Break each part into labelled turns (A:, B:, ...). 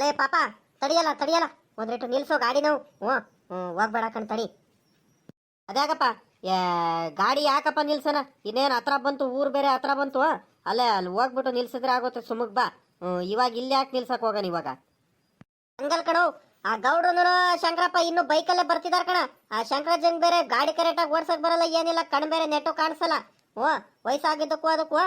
A: ಲೇ ಪಾಪ, ತಡಿಯಲ್ಲ ತಡಿಯಲ್ಲ. ಒಂದ್ರಿಟ್ಟು ನಿಲ್ಸೋ ಗಾಡಿ ನಾವು. ಹ್ಞೂ ಹ್ಞೂ ಹೋಗ್ಬೇಡ ಕಣ್ ತಡಿ. ಅದ್ಯಾಕಪ್ಪ ಗಾಡಿ ಯಾಕಪ್ಪ ನಿಲ್ಸನ? ಇನ್ನೇನು ಹತ್ರ ಬಂತು, ಊರು ಬೇರೆ ಹತ್ರ ಬಂತು ಅಲ್ಲೇ, ಅಲ್ಲಿ ಹೋಗ್ಬಿಟ್ಟು ನಿಲ್ಸಿದ್ರೆ ಆಗುತ್ತೆ ಸುಮಗ್ ಬಾ. ಇವಾಗ ಇಲ್ಲಿ ಯಾಕೆ ನಿಲ್ಸಕ್ ಹೋಗೋಣ ಇವಾಗ? ಹಂಗಲ್ ಕಣೋ, ಆ ಗೌಡ್ರನು ಶಂಕರಪ್ಪ ಇನ್ನು ಬೈಕಲ್ಲೇ ಬರ್ತಿದಾರ ಕಣ. ಆ ಶಂಕರಾಜಂಗ್ ಬೇರೆ ಗಾಡಿ ಕರೆಕ್ಟಾಗಿ ಓಡ್ಸಕ್ ಬರಲ್ಲ, ಏನಿಲ್ಲ, ಕಣ್ ಬೇರೆ ನೆಟ್ಟು ಕಾಣಿಸಲ್ಲ. ಓ ವಯಸ್ಸಾಗಿದ್ದಕ್ಕೂ ಅದಕ್ಕೂ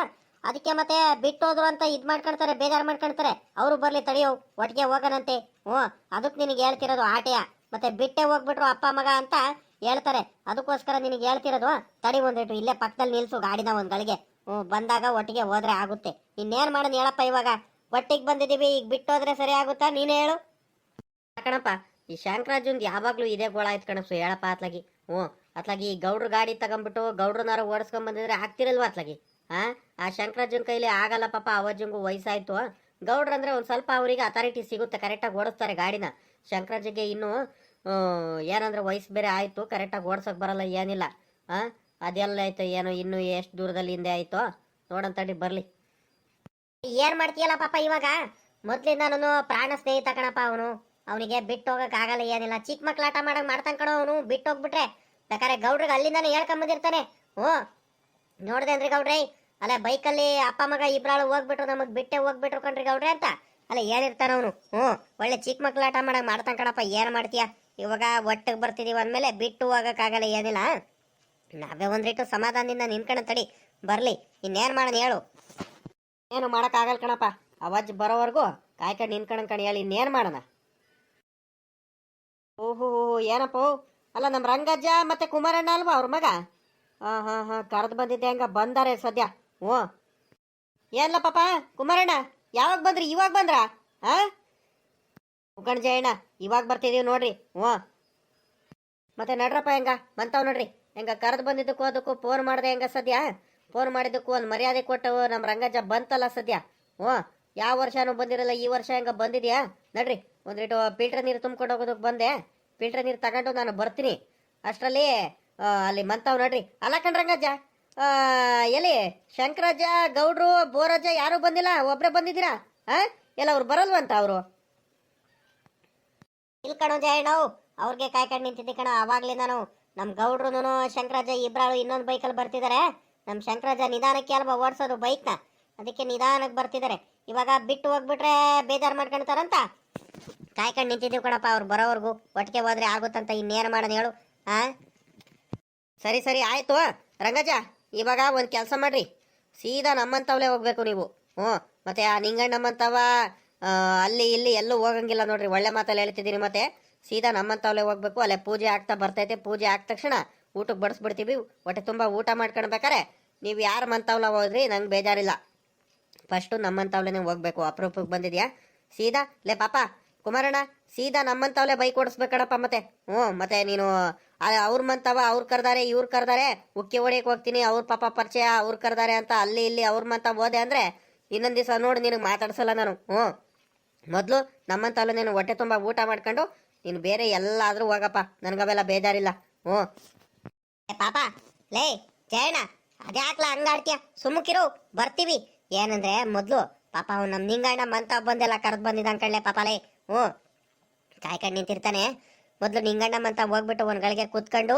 A: ಅದಕ್ಕೆ ಮತ್ತೆ ಬಿಟ್ಟೋದ್ರು ಅಂತ ಇದ್ ಮಾಡ್ಕೊಳ್ತಾರೆ ಬೇಜಾರು ಮಾಡ್ಕೊಳ್ತಾರೆ ಅವರು ಬರ್ಲಿ ತಡಿಯೋ ಒಟ್ಟಿಗೆ ಹೋಗನಂತೆ ಹ್ಞೂ ಅದಕ್ಕೆ ನಿನಗೆ ಹೇಳ್ತಿರೋದು ಆಟೆಯ. ಮತ್ತೆ ಬಿಟ್ಟೆ ಹೋಗ್ಬಿಟ್ರು ಅಪ್ಪ, ಮಗ ಅಂತ ಹೇಳ್ತಾರೆ. ಅದಕ್ಕೋಸ್ಕರ ನಿನಗೆ ಹೇಳ್ತಿರೋದು, ತಡಿ ಒಂದಿಟ್ಟು ಇಲ್ಲೇ ಪಕ್ಕದಲ್ಲಿ ನಿಲ್ಸು ಗಾಡಿನ ಒಂದು ಗಳಿಗೆ. ಹ್ಞೂ, ಬಂದಾಗ ಒಟ್ಟಿಗೆ ಹೋದ್ರೆ ಆಗುತ್ತೆ. ಇನ್ನೇನ್ ಮಾಡೋದು ಹೇಳಪ್ಪ ಇವಾಗ? ಒಟ್ಟಿಗೆ ಬಂದಿದೀವಿ ಈಗ ಬಿಟ್ಟೋದ್ರೆ ಸರಿ ಆಗುತ್ತಾ? ನೀನೇ ಹೇಳು. ಕಣಪ್ಪ, ಈ ಶಂಕರಾಜಂದ್ ಯಾವಾಗಲೂ ಇದೇ ಗೋಳ ಆಯ್ತು ಕಣಪ್ಪ, ಹೇಳಪ್ಪ ಅತ್ಲಾಗಿ. ಹ್ಞೂ, ಅತ್ಲಾಗಿ ಈ ಗೌಡ್ರ ಗಾಡಿ ತಗೊಂಬಿಟ್ಟು ಗೌಡ್ರನಾರ ಓಡಿಸ್ಕೊಂಡ್ ಬಂದಿದ್ರೆ ಆಗ್ತಿರಲ್ವಾ ಅತ್ಲಾಗಿ? ಆ? ಶಂಕರಾಜನ್ ಕೈಲಿ ಆಗಲ್ಲ ಪಾಪ, ಅವಜ್ಜಂಗೂ ವಯಸ್ಸಾಯ್ತು. ಗೌಡ್ರಂದ್ರೆ ಒಂದ್ ಸ್ವಲ್ಪ ಅವರಿಗೆ ಅಥಾರಿಟಿ ಸಿಗುತ್ತೆ ಕರೆಕ್ಟಾಗಿ ಓಡಿಸ್ತಾರೆ ಗಾಡಿನ. ಶಂಕರಾಜಿಗೆ ಇನ್ನು ಏನಂದ್ರೆ ವಯಸ್ಸು ಬೇರೆ ಆಯ್ತು ಕರೆಕ್ಟಾಗಿ ಓಡ್ಸಕ್ ಬರಲ್ಲ ಏನಿಲ್ಲ. ಹಾಂ ಅದೆಲ್ಲ ಆಯ್ತು, ಏನೋ ಇನ್ನು ಎಷ್ಟು ದೂರದಲ್ಲಿ ಹಿಂದೆ ಆಯ್ತು. ನೋಡಂತ ತಡಿ, ಬರ್ಲಿ. ಏನ್ ಮಾಡ್ತೀಯಲ್ಲ ಪಾಪ ಇವಾಗ? ಮೊದ್ಲಿಂದ ನಾನು ಪ್ರಾಣ ಸ್ನೇಹಿತ ಕಣಪ್ಪ ಅವನು. ಅವನಿಗೆ ಬಿಟ್ಟು ಆಗಲ್ಲ ಏನಿಲ್ಲ. ಚಿಕ್ಕ ಮಕ್ಳು ಆಟ ಮಾಡಕ್ ಮಾಡ್ತಾನ ಕಣೋ ಅವನು, ಬಿಟ್ಟು ಹೋಗ್ಬಿಟ್ರೆ. ಬೇಕಾರೆ ಗೌಡ್ರಿಗೆ ಅಲ್ಲಿಂದಾನೆ ಹೇಳ್ಕೊಂಡ್ ಓ ನೋಡ್ದೆ ಅಂದ್ರೆ ಗೌಡ್ರೆ ಅಲ್ಲ ಬೈಕಲ್ಲಿ ಅಪ್ಪ ಮಗ ಇಬ್ರಾಳು ಹೋಗ್ಬಿಟ್ರು, ನಮಗ್ ಬಿಟ್ಟೆ ಹೋಗ್ಬಿಟ್ರು ಕಣ್ರಿ ಗೌಡ್ರಿ ಅಂತ. ಅಲ್ಲ ಏನಿರ್ತಾನ ಅವನು. ಹ್ಞೂ, ಒಳ್ಳೆ ಚಿಕ್ಕ ಮಕ್ಳು ಆಟ ಮಾಡ್ತಾನ ಕಣಪ್ಪ, ಏನ್ ಮಾಡ್ತೀಯ? ಇವಾಗ ಒಟ್ಟಿಗೆ ಬರ್ತಿದೀವಿ ಅಂದ್ಮೇಲೆ ಬಿಟ್ಟು ಹೋಗಕ್ ಆಗಲ್ಲ ಏನಿಲ್ಲ. ನಾವೇ ರೀಟು ಸಮಾಧಾನದಿಂದ ನಿನ್ಕಣ ತಡಿ. ಬರ್ಲಿ, ಇನ್ನೇನ್ ಮಾಡೋಣ ಹೇಳು. ಏನು ಆಗಲ್ಲ ಕಣಪ್ಪ. ಅವಾಜ್ ಬರೋವರೆಗೂ ಕಾಯ್ಕೊಂಡು ನಿನ್ಕಣ ಕಣಿ ಹೇಳಿ, ಇನ್ನೇನು ಮಾಡೋಣ? ಓಹೋ, ಏನಪ್ಪ? ಅಲ್ಲ ನಮ್ಮ ರಂಗಜ್ಜ ಮತ್ತೆ ಕುಮಾರಣ್ಣ ಅಲ್ವಾ ಅವ್ರ ಮಗ? ಹಾ ಹಾ, ಹಾಂ, ಕರೆದು ಬಂದಿದ್ದೆ ಹಂಗ ಬಂದಾರೆ ಸದ್ಯ. ಹ್ಞೂ. ಏನ್ಲ ಪಾಪ? ಕುಮಾರಣ್ಣ ಯಾವಾಗ ಬಂದ್ರಿ? ಇವಾಗ ಬಂದ್ರ? ಆ ಜಯಣ್ಣ ಇವಾಗ ಬರ್ತಿದೀವಿ ನೋಡ್ರಿ. ಓ ಮತ್ತೆ ನಡ್ರಪ್ಪ ಹೆಂಗ? ಬಂತಾವ್ ನೋಡ್ರಿ. ಹೆಂಗ ಕರೆದು ಬಂದಿದ್ದಕ್ಕೂ ಅದಕ್ಕೂ ಫೋನ್ ಮಾಡ್ದೆ ಹೆಂಗ ಸದ್ಯ? ಫೋನ್ ಮಾಡಿದ್ದಕ್ಕೂ ಒಂದು ಮರ್ಯಾದೆ ಕೊಟ್ಟವು ನಮ್ಮ ರಂಗಜ್ಜ ಬಂತಲ್ಲ ಸದ್ಯ? ಓ ಯಾವ ವರ್ಷನೂ ಬಂದಿರಲ್ಲ ಈ ವರ್ಷ ಹೆಂಗ ಬಂದಿದ್ಯಾ? ನಡ್ರಿ. ಒಂದಿಟ್ಟು ಫಿಲ್ಟರ್ ನೀರು ತುಂಬ್ಕೊಂಡು ಹೋಗೋದಕ್ಕೆ ಬಂದೆ. ಫಿಲ್ಟರ್ ನೀರು ತಗೊಂಡು ನಾನು ಬರ್ತೀನಿ. ಅಷ್ಟರಲ್ಲಿ ಅಲ್ಲಿ ಮಂತಾವ್ ನೋಡ್ರಿ. ಅಲ್ಲ ಕಣ್ ರಂಗಜ್ಜ. ಆ, ಎಲ್ಲಿ? ಶಂಕರಾಜ, ಗೌಡ್ರು, ಬೋರಾಜ ಯಾರು ಬಂದಿಲ್ಲ? ಒಬ್ರೆ ಬಂದಿದ್ದೀರಾ? ಹಾ ಎಲ್ಲ ಅವ್ರು ಬರಲ್ವಂತ ಅವರು? ಇಲ್ಲಿ ಕಣೋ ನಾವು ಅವ್ರಿಗೆ ಕಾಯ್ಕೊಂಡು ನಿಂತಿದ್ದೆ ಕಣ ಅವಾಗ್ಲೇ ನಾನು ನಮ್ಮ ಗೌಡ್ರುನು ಶಂಕರಾಜ, ಇಬ್ರಾಳು ಇನ್ನೊಂದು ಬೈಕಲ್ಲಿ ಬರ್ತಿದ್ದಾರೆ ನಮ್ಮ ಶಂಕರಾಜ ನಿಧಾನಕ್ಕೆ ಅಲ್ವಾ ಓಡಿಸೋದು ಬೈಕ್ನ? ಅದಕ್ಕೆ ನಿಧಾನಕ್ಕೆ ಬರ್ತಿದ್ದಾರೆ ಇವಾಗ ಬಿಟ್ಟು ಹೋಗ್ಬಿಟ್ರೆ ಬೇಜಾರು ಮಾಡ್ಕೊಳ್ತಾರಂತ ಕಾಯ್ಕೊಂಡು ನಿಂತಿದ್ದೀವಿ ಕಣಪ್ಪ, ಅವ್ರು ಬರೋವರೆಗೂ. ಒಟ್ಟಿಗೆ ಹೋದ್ರೆ ಆಗುತ್ತಂತ ಇನ್ನೇನು ಮಾಡೋದು ಹೇಳು ಹಾಂ ಸರಿ ಸರಿ, ಆಯ್ತು. ರಂಗಜ್ಜ ಇವಾಗ ಒಂದು ಕೆಲಸ ಮಾಡ್ರಿ. ಸೀದಾ ನಮ್ಮಂತವ್ಲೆ ಹೋಗ್ಬೇಕು ನೀವು. ಹ್ಞೂ, ಮತ್ತೆ ಆ ನಿಂಗಣ್ಣಮ್ಮಂಥವ ಅಲ್ಲಿ ಇಲ್ಲಿ ಎಲ್ಲೂ ಹೋಗಂಗಿಲ್ಲ ನೋಡ್ರಿ. ಒಳ್ಳೆ ಮಾತಲ್ಲಿ ಹೇಳ್ತಿದ್ದೀನಿ ಮತ್ತೆ. ಸೀದಾ ನಮ್ಮಂತವ್ಲೆ ಹೋಗ್ಬೇಕು. ಅಲ್ಲೇ ಪೂಜೆ ಆಗ್ತಾ ಬರ್ತೈತೆ. ಪೂಜೆ ಆದ ತಕ್ಷಣ ಊಟಕ್ಕೆ ಬಡಿಸ್ಬಿಡ್ತೀವಿ. ಹೊಟ್ಟೆ ತುಂಬ ಊಟ ಮಾಡ್ಕೊಳ್ಬೇಕಾರೆ ನೀವು ಯಾರು ಮಂತವ್ಲ ಹೋದ್ರಿ ನಂಗೆ ಬೇಜಾರಿಲ್ಲ. ಫಸ್ಟು ನಮ್ಮಂಥವ್ಲೇ ಹೋಗ್ಬೇಕು. ಅಪರೂಪಕ್ಕೆ ಬಂದಿದ್ಯಾ? ಸೀದಾ, ಲೇ ಪಾಪ ಕುಮಾರಣ್ಣ, ಸೀದಾ ನಮ್ಮಂತವ್ಲೆ ಬೈಕ್ ಓಡಿಸ್ಬೇಕಣಪ್ಪ ಮತ್ತೆ. ಹ್ಞೂ, ಮತ್ತೆ ನೀನು ಅವ್ರ ಮಂತವ ಅವ್ರು ಕರ್ದಾರೆ, ಇವ್ರು ಕರ್ದಾರೆ, ಉಕ್ಕಿ ಹೊಡಿಯಕ್ಕೆ ಹೋಗ್ತೀನಿ, ಅವ್ರ ಪಾಪ ಪರಿಚಯ, ಅವ್ರು ಕರ್ದಾರೆ ಅಂತ ಅಲ್ಲಿ ಇಲ್ಲಿ ಅವ್ರ ಮಂತ ಹೋದೆ ಅಂದರೆ ಇನ್ನೊಂದು ದಿವಸ ನೋಡಿ ನಿನಗೆ ಮಾತಾಡ್ಸಲ್ಲ ನಾನು. ಹ್ಞೂ. ಮೊದಲು ನಮ್ಮಂತವ್ಲೆ ನೀನು ಹೊಟ್ಟೆ ತುಂಬ ಊಟ ಮಾಡ್ಕೊಂಡು ನೀನು ಬೇರೆ ಎಲ್ಲಾದರೂ ಹೋಗಪ್ಪ. ನನಗವೆಲ್ಲ ಬೇಜಾರಿಲ್ಲ. ಹ್ಞೂ. ಪಾಪ. ಲೇ, ಜಯಣ್ಣ ಅದ್ಯಾಕ್ಲ ಹಂಗಾಡ್ತೀಯ? ಸುಮ್ಮಕಿರು ಬರ್ತೀವಿ. ಏನಂದ್ರೆ ಮೊದಲು ಪಾಪ ಅವ್ನು ನಮ್ಮ ನಿಂಗಣ್ಣ ಮಂತ ಬಂದೆಲ್ಲ ಕರೆದು ಬಂದಿದ್ದ ಅನ್ಕಳ್ಳೆ ಪಾಪ ಲೇ. ಹ್ಞೂ ಕಾಯ್ಕೊಂಡು ನಿಂತಿರ್ತಾನೆ. ಮೊದಲು ನಿಂಗಣ್ಣಮ್ಮ ಅಂತ ಹೋಗ್ಬಿಟ್ಟು ಒಂದು ಗಳಿಗೆ ಕೂತ್ಕೊಂಡು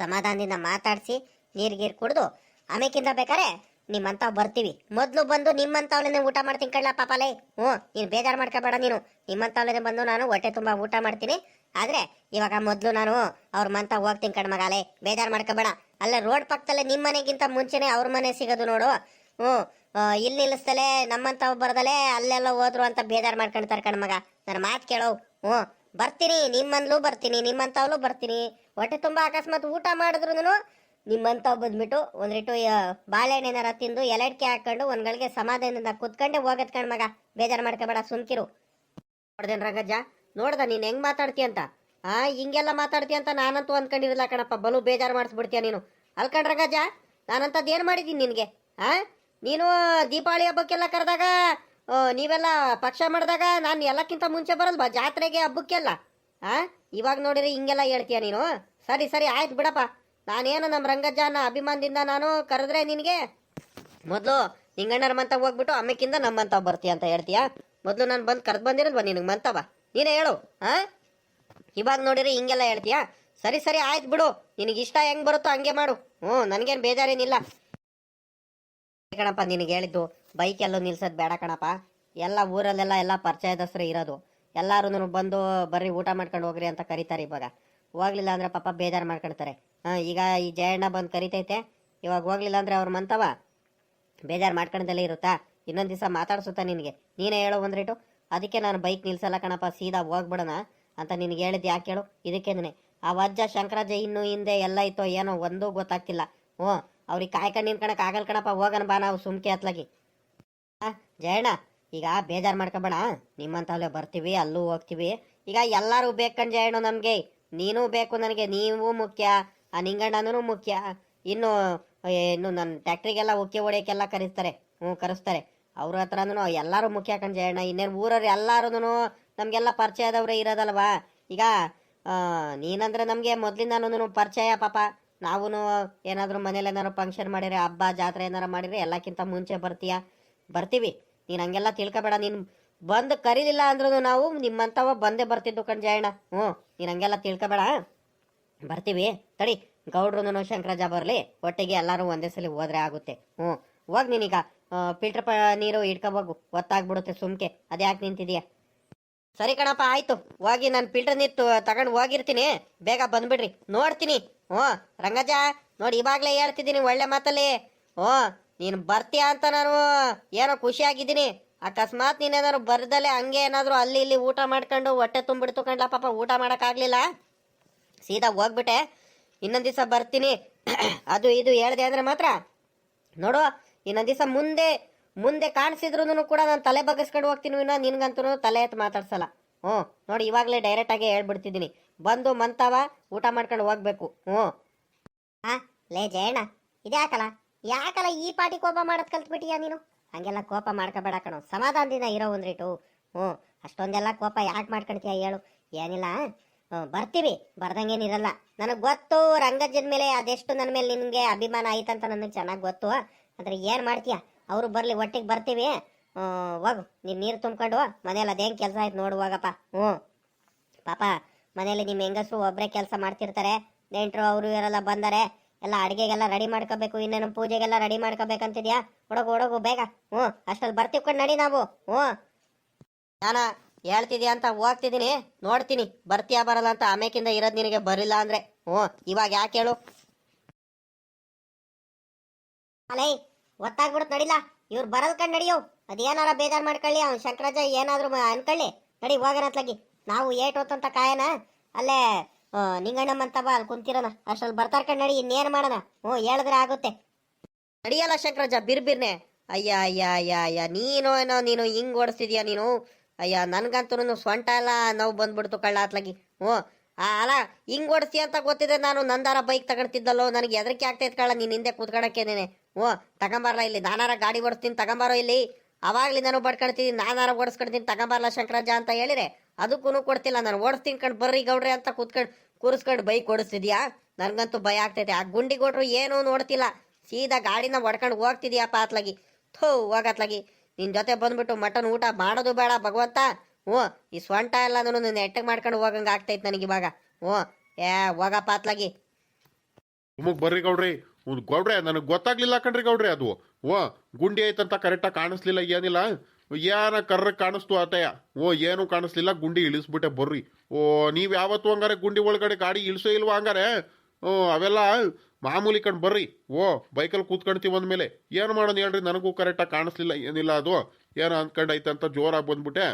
A: ಸಮಾಧಾನದಿಂದ ಮಾತಾಡಿಸಿ ನೀರು ಗೀರು ಕುಡಿದು ಆಮೇಕಿಂದ ಬೇಕಾರೆ ನಿಮ್ಮಂತ ಬರ್ತೀವಿ. ಮೊದಲು ಬಂದು ನಿಮ್ಮಂತವ್ಲೇನೆ ಊಟ ಮಾಡ್ತೀನಿ ಕಳ್ಳ ಪಾಪಲೇ. ಹ್ಞೂ, ನೀನು ಬೇಜಾರು ಮಾಡ್ಕೋಬೇಡ ನೀನು. ನಿಮ್ಮಂತವ್ಲೇನೆ ಬಂದು ನಾನು ಹೊಟ್ಟೆ ತುಂಬ ಊಟ ಮಾಡ್ತೀನಿ. ಆದರೆ ಇವಾಗ ಮೊದಲು ನಾನು ಅವ್ರ ಮಂತ ಹೋಗ್ತೀನಿ ಕಣ್ ಮಗಾಲೆ ಬೇಜಾರು ಮಾಡ್ಕೋಬೇಡ. ಅಲ್ಲೇ ರೋಡ್ ಪಕ್ಕದಲ್ಲೇ ನಿಮ್ಮ ಮನೆಗಿಂತ ಮುಂಚೆನೇ ಅವ್ರ ಮನೆ ಸಿಗೋದು ನೋಡು. ಹ್ಞೂ ಇಲ್ಲಿ ನಿಲ್ಲಿಸ್ತಲೇ, ನಮ್ಮಂತ ಬರ್ದಲೆ, ಅಲ್ಲೆಲ್ಲ ಹೋದ್ರು ಅಂತ ಬೇಜಾರ್ ಮಾಡ್ಕೊಂತಾರೆ ಕಣ್ ಮಗ. ನನ್ನ ಮಾತು ಕೇಳೋ. ಹ್ಞೂ. ಬರ್ತೀನಿ ನಿಮ್ಮನ್ನಲೂ ಬರ್ತೀನಿ, ನಿಮ್ಮಂತವ್ಲು ಬರ್ತೀನಿ. ಹೊಟ್ಟೆ ತುಂಬಾ ಅಕಸ್ಮಾತ್ ಊಟ ಮಾಡಿದ್ರು ನಿಮ್ಮಂಥವ್ ಬಂದ್ಬಿಟ್ಟು ಒಂದಿಟ್ಟು ಬಾಳೆಹಣ್ಣೇನಾರ ತಿಂದು ಎಲೆಡ್ಕೆ ಹಾಕೊಂಡು ಒಂದ್ಗಳಿಗೆ ಸಮಾಧಾನದಿಂದ ಕುತ್ಕೊಂಡೆ ಹೋಗತ್ ಕಣ್ ಮಗ. ಬೇಜಾರು ಮಾಡ್ಕೋಬೇಡ, ಸುಮ್ಕಿರು. ನೋಡ್ದೇನ್ ರಂಗಜ್ಜ? ನೋಡ್ದ, ನೀನ್ ಹೆಂಗ್ ಮಾತಾಡ್ತೀಯ ಅಂತ? ಆ, ಹಿಂಗೆಲ್ಲ ಮಾತಾಡ್ತೀಯ ಅಂತ ನಾನಂತೂ ಅನ್ಕೊಂಡಿರಲ್ಲ ಕಣಪ್ಪ. ಬಲು ಬೇಜಾರು ಮಾಡಿಸ್ಬಿಡ್ತೀಯ ನೀನು. ಅಲ್ಕಂಡ್ ರಂಗಜ್ಜ, ನಾನಂತದ್ ಏನ್ ಮಾಡಿದ್ದೀನಿ ನಿನ್ಗೆ? ಆ? ನೀನು ದೀಪಾವಳಿ ಹಬ್ಬಕ್ಕೆಲ್ಲ ಕರೆದಾಗ ನೀವೆಲ್ಲ ಪಕ್ಷ ಮಾಡಿದಾಗ ನಾನು ಎಲ್ಲಕ್ಕಿಂತ ಮುಂಚೆ ಬರಲ್ವಾ ಜಾತ್ರೆಗೆ ಹಬ್ಬಕ್ಕೆಲ್ಲ? ಆ? ಇವಾಗ ನೋಡಿರಿ ಹಿಂಗೆಲ್ಲ ಹೇಳ್ತೀಯ ನೀನು? ಸರಿ ಸರಿ, ಆಯ್ತು ಬಿಡಪ್ಪ. ನಾನೇನು ನಮ್ಮ ರಂಗಜ್ಜನ ಅಭಿಮಾನದಿಂದ ನಾನು ಕರೆದ್ರೆ ನಿನಗೆ? ಮೊದಲು ನಿಂಗಣ್ಣರ ಮಂತ ಹೋಗ್ಬಿಟ್ಟು ಅಮ್ಮಕ್ಕಿಂತ ನಮ್ಮ ಮಂತ ಬರ್ತೀಯ ಅಂತ ಹೇಳ್ತೀಯ? ಮೊದಲು ನಾನು ಬಂದು ಕರೆದು ಬಂದಿರಲ್ವಾ ನಿನಗೆ ಮಂತವ? ನೀನೇ ಹೇಳು ಹಾ ಇವಾಗ ನೋಡಿರಿ ಹಿಂಗೆಲ್ಲ ಹೇಳ್ತೀಯಾ? ಸರಿ ಸರಿ, ಆಯ್ತು ಬಿಡು. ನಿನಗೆ ಇಷ್ಟ ಹೆಂಗ್ ಬರುತ್ತೋ ಹಂಗೆ ಮಾಡು. ಹ್ಞೂ, ನನಗೇನು ಬೇಜಾರೇನಿಲ್ಲ. ಕಣಪ್ಪ, ನಿನಗೆ ಹೇಳಿದ್ದು ಬೈಕ್ ಎಲ್ಲೂ ನಿಲ್ಸೋದು ಬೇಡ ಕಣಪ್ಪ. ಎಲ್ಲ ಊರಲ್ಲೆಲ್ಲ ಎಲ್ಲ ಪರಿಚಯದಸ್ರು ಇರೋದು. ಎಲ್ಲರೂ ಬಂದು ಬರ್ರಿ, ಊಟ ಮಾಡ್ಕೊಂಡು ಹೋಗ್ರಿ ಅಂತ ಕರೀತಾರೆ ಇವಾಗ. ಹೋಗ್ಲಿಲ್ಲ ಅಂದ್ರೆ ಪಾಪ ಬೇಜಾರು ಮಾಡ್ಕೊಳ್ತಾರೆ. ಹಾಂ, ಈಗ ಈ ಜಯಣ್ಣ ಬಂದು ಕರಿತೈತೆ. ಇವಾಗ ಹೋಗ್ಲಿಲ್ಲ ಅಂದ್ರೆ ಅವ್ರು ಮಂತವ. ಬೇಜಾರು ಮಾಡ್ಕೊಂಡಲ್ಲೇ ಇರುತ್ತಾ? ಇನ್ನೊಂದು ದಿವಸ ಮಾತಾಡ್ಸುತ್ತಾ ನಿನಗೆ? ನೀನೇ ಹೇಳೋ ಬಂದ್ರಿಟ್ಟು ಅದಕ್ಕೆ ನಾನು ಬೈಕ್ ನಿಲ್ಸಲ್ಲ ಕಣಪ್ಪ, ಸೀದಾ ಹೋಗ್ಬಿಡೋಣ ಅಂತ ನಿನಗೆ ಹೇಳಿದ್ದು ಯಾಕೆ ಹೇಳು ಇದಕ್ಕೆ ಆ ವಜ್ಜ ಶಂಕರಾಜ ಇನ್ನು ಹಿಂದೆ ಎಲ್ಲ ಇತ್ತೋ ಏನೋ ಒಂದೂ ಗೊತ್ತಾಗ್ತಿಲ್ಲ. ಹ್ಞೂ. ಅವ್ರಿಗೆ ಕಾಯ್ಕೊಂಡು ನಿನ್ಕಣಕ್ ಆಗಲ್ ಕಣಪ್ಪ ಹೋಗನ ಬಾ ನಾವು ಸುಮ್ಕೆ ಹತ್ಲಾಗಿ ಆ, ಜಯಣ್ಣ ಈಗ ಬೇಜಾರು ಮಾಡ್ಕೊಬೇಡ. ನಿಮ್ಮಂತಲ್ಲೇ ಬರ್ತೀವಿ ಅಲ್ಲೂ ಹೋಗ್ತೀವಿ. ಈಗ ಎಲ್ಲರೂ ಬೇಕಂಡ್ ಜಯಣ್ಣ ನಮಗೆ. ನೀನು ಬೇಕು ನನಗೆ ನೀವು ಮುಖ್ಯ. ಆ ನಿಂಗಣ್ಣನೂ ಮುಖ್ಯ. ಇನ್ನು ಇನ್ನು ನನ್ನ ಟ್ಯಾಕ್ಟ್ರಿಗೆಲ್ಲ ಉಕ್ಕೆ ಹೊಡೆಯೋಕ್ಕೆಲ್ಲ ಕರೆಸ್ತಾರೆ. ಹ್ಞೂ ಕರೆಸ್ತಾರೆ. ಅವ್ರ ಹತ್ರನೂ ಎಲ್ಲರೂ ಮುಖ್ಯ ಕಣ್ ಜಯಣ್ಣ. ಇನ್ನೇನು ಊರವ್ರು ಎಲ್ಲರೂ ನಮಗೆಲ್ಲ ಪರಿಚಯದವ್ರೆ ಇರೋದಲ್ವಾ? ಈಗ ನೀನಂದ್ರೆ ನಮಗೆ ಮೊದಲಿಂದನೂ ಪರಿಚಯ ಪಾಪ. ನಾವು ಏನಾದರೂ ಮನೇಲಿ ಏನಾದ್ರು ಫಂಕ್ಷನ್ ಮಾಡಿರಿ ಹಬ್ಬ, ಜಾತ್ರೆ ಏನಾರು ಮಾಡಿರಿ ಎಲ್ಲಕ್ಕಿಂತ ಮುಂಚೆ ಬರ್ತೀಯ? ಬರ್ತೀವಿ. ನೀನು ಹಂಗೆಲ್ಲ ತಿಳ್ಕೊಬೇಡ. ನೀನು ಬಂದು ಕರೀಲಿಲ್ಲ ಅಂದ್ರೂ ನಾವು ನಿಮ್ಮಂಥವ ಬಂದೇ ಬರ್ತಿದ್ದು ಕಣ್ ಜಯಣ್ಣ ಹ್ಞೂ, ನೀನು ಹಂಗೆಲ್ಲ ತಿಳ್ಕೊಬೇಡ. ಬರ್ತೀವಿ. ತಡಿ ಗೌಡ್ರು ಶಂಕರಾಜ ಬರಲಿ. ಒಟ್ಟಿಗೆ ಎಲ್ಲರೂ ಒಂದೇ ಸಲ ಹೋದ್ರೆ ಆಗುತ್ತೆ. ಹ್ಞೂ, ಹೋಗಿ ನೀನೀಗ. ಫಿಲ್ಟರ್ ಪ ನೀರು ಇಟ್ಕೋಬೋಗು ಗೊತ್ತಾಗ್ಬಿಡುತ್ತೆ ಸುಮ್ಕೆ. ಅದ್ಯಾಕೆ ನಿಂತಿದೀಯ? ಸರಿ ಕಣಪ್ಪ, ಆಯ್ತು. ಹೋಗಿ ನಾನು ಫಿಲ್ಟರ್ ನೀರು ತಗೊಂಡು ಹೋಗಿರ್ತೀನಿ. ಬೇಗ ಬಂದ್ಬಿಡ್ರಿ. ನೋಡ್ತೀನಿ. ಹ್ಞೂ. ರಂಗಜ ನೋಡಿ ಇವಾಗಲೇ ಹೇಳ್ತಿದ್ದೀನಿ ಒಳ್ಳೆ ಮಾತಲ್ಲಿ. ಹ್ಞೂ. ನೀನು ಬರ್ತೀಯ ಅಂತ ನಾನು ಏನೋ ಖುಷಿಯಾಗಿದ್ದೀನಿ. ಅಕಸ್ಮಾತ್ ನೀನೇನಾದ್ರು ಬರ್ದಲೆ ಹಂಗೆ ಏನಾದರೂ ಅಲ್ಲಿ ಇಲ್ಲಿ ಊಟ ಮಾಡ್ಕೊಂಡು ಹೊಟ್ಟೆ ತುಂಬಿಡ್ತು ಕಂಡ್ಲ ಪಾಪ, ಊಟ ಮಾಡೋಕ್ಕಾಗಲಿಲ್ಲ. ಸೀದಾ ಹೋಗ್ಬಿಟ್ಟೆ. ಇನ್ನೊಂದು ದಿವಸ ಬರ್ತೀನಿ. ಅದು ಇದು ಹೇಳ್ದೆ ಅಂದ್ರೆ ಮಾತ್ರ. ನೋಡು, ಇನ್ನೊಂದು ದಿವಸ ಮುಂದೆ ಮುಂದೆ ಕಾಣಿಸಿದ್ರು ಕೂಡ ನಾನು ತಲೆ ಬಗ್ಗಿಸ್ಕೊಂಡು ಹೋಗ್ತೀನಿ ವಿನ ನಿನ್ಗಂತೂ ತಲೆ ಎತ್ತು ಮಾತಾಡ್ಸಲ್ಲ. ಹ್ಞೂ, ನೋಡಿ ಇವಾಗಲೇ ಡೈರೆಕ್ಟಾಗಿ ಹೇಳ್ಬಿಡ್ತಿದ್ದೀನಿ. ಬಂದು ಮಂತಾವ, ಊಟ ಮಾಡ್ಕೊಂಡು ಹೋಗ್ಬೇಕು. ಹ್ಞೂ. ಹಾಂ ಲೇ ಜಯಣ್ಣ ಇದ್ಯಾಕಲ್ಲ ಯಾಕಲ್ಲ ಈ ಪಾಟಿ ಕೋಪ ಮಾಡೋದು ಕಲ್ತ್ಬಿಟ್ಟಿಯಾ ನೀನು? ಹಂಗೆಲ್ಲ ಕೋಪ ಮಾಡ್ಕೊಬೇಡ ಕಣೋ. ಸಮಾಧಾನದಿಂದ ಇರೋ ಒಂದ್ರಿಟು. ಹ್ಞೂ, ಅಷ್ಟೊಂದೆಲ್ಲ ಕೋಪ ಯಾಕೆ ಮಾಡ್ಕೊಳ್ತೀಯ ಹೇಳು. ಏನಿಲ್ಲ ಬರ್ತೀವಿ. ಬರ್ದಂಗೇನಿರಲ್ಲ. ನನಗೆ ಗೊತ್ತು, ರಂಗಜ್ಜನ ಮೇಲೆ ಅದೆಷ್ಟು ನನ್ನ ಮೇಲೆ ನಿನಗೆ ಅಭಿಮಾನ ಆಯ್ತಂತ ನನಗೆ ಚೆನ್ನಾಗಿ ಗೊತ್ತು. ಅಂದರೆ ಏನು ಮಾಡ್ತೀಯ? ಅವರು ಬರಲಿ, ಒಟ್ಟಿಗೆ ಬರ್ತೀವಿ. ಹೋಗು, ನೀನು ನೀರು ತುಂಬ್ಕೊಂಡು ಮನೇಲಿ ಅದೇನು ಕೆಲಸ ಆಯ್ತು ನೋಡುವಾಗಪ್ಪ ಹ್ಞೂ. ಪಾಪ ಮನೇಲಿ ನಿಮ್ಮ ಹೆಂಗಸರು ಒಬ್ಬರೇ ಕೆಲಸ ಮಾಡ್ತಿರ್ತಾರೆ. ನೆಂಟರು, ಅವರು, ಇವರೆಲ್ಲ ಬಂದರೆ. ಎಲ್ಲ ಅಡುಗೆಗೆಲ್ಲ ರೆಡಿ ಮಾಡ್ಕೋಬೇಕು. ಇನ್ನೇನು ಪೂಜೆಗೆಲ್ಲ ರೆಡಿ ಮಾಡ್ಕೋಬೇಕಂತಿದ್ಯಾ? ಹುಡುಗು ಹುಡುಗು, ಬೇಗ. ಹ್ಞೂ, ಅಷ್ಟಲ್ಲಿ ಬರ್ತೀವಿ ಕೊಂಡು ನಡಿ ನಾವು. ಹ್ಞೂ. ನಾನ ಹೇಳ್ತಿದ್ಯಾ ಅಂತ ಹೋಗ್ತಿದ್ದೀನಿ. ನೋಡ್ತೀನಿ, ಬರ್ತೀಯಾ ಬರಲ್ಲ ಅಂತ ಆಮೇಕಿಂದ ಇರೋದು ನಿನಗೆ ಬರಿಲ್ಲ ಅಂದ್ರೆ. ಹ್ಞೂ, ಇವಾಗ ಯಾಕೆ ಹೇಳು? ಅಲೇ ಒತ್ತಾಗ್ಬಿಡುತ್ತೆ ನಡಿಲ್ಲ ಇವ್ರು ಬರಲ್ ಕಂಡು ನಡಿಯೋ. ಅದೇನಾರ ಬೇಜಾರ್ ಮಾಡ್ಕೊಳ್ಳಿ ಅವ್ನು ಶಂಕರಾಜ ಏನಾದ್ರು ಅನ್ಕೊಳ್ಳಿ. ನಡಿ ಹೋಗೋಣ ಅತ್ಲಾಗಿ. ನಾವು ಏಟ್ ಹೊತ್ತಂತ ಕಾಯನ ಅಲ್ಲೇ ಆ, ನಿಂಗಣ್ಣಮ್ಮಂತ ಬಾ ಅಲ್ಲಿ ಕುಂತಿರೋಣ ಅಷ್ಟ್ರಲ್ಲಿ ಬರ್ತಾರ ಕಂಡು ನಡಿ ಇನ್ನೇನು ಮಾಡೋಣ? ಹ್ಞೂ ಹೇಳಿದ್ರೆ ಆಗುತ್ತೆ. ನಡಿಯಲ್ಲ ಶಂಕರಾಜ ಬಿರ್ಬಿರ್ನೆ. ಅಯ್ಯ ಅಯ್ಯ ಅಯ್ಯ ಅಯ್ಯ ನೀನು ಏನೋ ನೀನು ಹಿಂಗ್ ಓಡಿಸ್ತಿದ್ಯಾ ನೀನು? ಅಯ್ಯ ನನ್ಗಂತೂ ಸ್ವಂಟ ಎಲ್ಲ ನೋವು ಬಂದ್ಬಿಡ್ತು ಕಳ್ಳ ಅತ್ಲಾಗಿ. ಹ್ಞೂ ಅಲ್ಲ, ಹಿಂಗ್ ಓಡಿಸಿ ಅಂತ ಗೊತ್ತಿದೆ ನಾನು ನಂದಾರ ಬೈಕ್ ತಗೊಳ್ತಿದ್ದಲ್ಲೋ ನನಗೆ ಎದರಿಕೆ ಆಗ್ತೈತೆ ಕಳ್ಳ ನೀನ್ ಹಿಂದೆ ಕೂತ್ಕೊಳಕ್ಕೇನೆ ಓ ತಗೊಂಬಾರಲ್ಲ ಇಲ್ಲಿ, ನಾನಾರ ಗಾಡಿ ಓಡಿಸ್ತೀನಿ, ತಗೊಂಬಾರೋ ಇಲ್ಲಿ? ಅವಾಗ್ಲಿ ನಾನು ಬಡ್ಕೊಳ್ತೀನಿ ನಾನಾರ ಓಡಿಸ್ಕೊಡ್ತೀನಿ ತಗೊಂಬಾರಲ್ಲ ಶಂಕರಾಜ ಅಂತ ಹೇಳಿದ್ರೆ? ಅದಕ್ಕೂ ಕೊಡ್ತಿಲ್ಲ, ನಾನು ಓಡಿಸ್ತೀನಿ ಕಂಡು ಬರ್ರಿ ಗೌಡ್ರೆ ಅಂತ ಕೂತ್ಕೊಂಡು, ಕೂರಿಸ್ಕೊಂಡು ಬೈಕ್ ಓಡಿಸ್ತಿದ್ಯಾ? ನನಗಂತೂ ಭಯ ಆಗ್ತೈತೆ, ಆ ಗುಂಡಿ ಕೊಟ್ರು ಏನೂ ನೋಡ್ತಿಲ್ಲ. ಸೀದಾ ಗಾಡಿನ ಹೊಡ್ಕೊಂಡು ಹೋಗ್ತಿದ್ಯಾಪ ಅತ್ಲಾಗಿ ಥೋ, ಹೋಗತ್ಲಾಗಿ. ನಿನ್ನ ಜೊತೆ ಬಂದ್ಬಿಟ್ಟು ಮಟನ್ ಊಟ ಮಾಡೋದು ಬೇಡ ಭಗವಂತ. ಹ್ಞೂ, ಈ ಸ್ವಂಟ ಎಲ್ಲ ನಾನು ನೆಟ್ಟಗೆ ಮಾಡ್ಕೊಂಡು ಹೋಗಂಗೆ ಆಗ್ತೈತೆ ನನಗೆ ಇವಾಗ. ಓ ಏ, ಹೋಗ
B: ಪಾತ್ಲಾಗಿ. ಬರ್ರಿ ಗೌಡ್ರಿ, ಒಂದು ಗೌಡ್ರೆ, ನನಗೆ ಗೊತ್ತಾಗ್ಲಿಲ್ಲ ಕಣ್ರಿ ಗೌಡ್ರಿ ಅದು. ಓ ಗುಂಡಿ ಐತಂತ ಕರೆಕ್ಟಾಗಿ ಕಾಣಿಸ್ಲಿಲ್ಲ, ಏನಿಲ್ಲ. ಏನ ಕರ್ರ ಕಾಣಿಸ್ತು ಆತಯ್ಯ ಓ ಏನು ಕಾಣಿಸ್ಲಿಲ್ಲ, ಗುಂಡಿ ಇಳಿಸ್ಬಿಟ್ಟೆ, ಬರ್ರಿ. ಓ, ನೀವು ಯಾವತ್ತು ಹಂಗಾರೆ ಗುಂಡಿ ಒಳಗಡೆ ಗಾಡಿ ಇಳಿಸೋ ಇಲ್ವಾ ಹಂಗಾರೆ? ಓ ಅವೆಲ್ಲ ಮಾಮೂಲಿ ಕಂಡು ಬರ್ರಿ. ಓ ಬೈಕಲ್ಲಿ ಕೂತ್ಕೊಂತೀವಿ ಅಂದಮೇಲೆ. ಏನು ಮಾಡೋಣ ಹೇಳ್ರಿ, ನನಗೂ ಕರೆಕ್ಟಾಗಿ ಕಾಣಿಸ್ಲಿಲ್ಲ, ಏನಿಲ್ಲ ಅದು. ಏನೋ ಅಂದ್ಕೊಂಡೈತೆ ಅಂತ ಜೋರಾಗಿ ಬಂದ್ಬಿಟ್ಟೆ.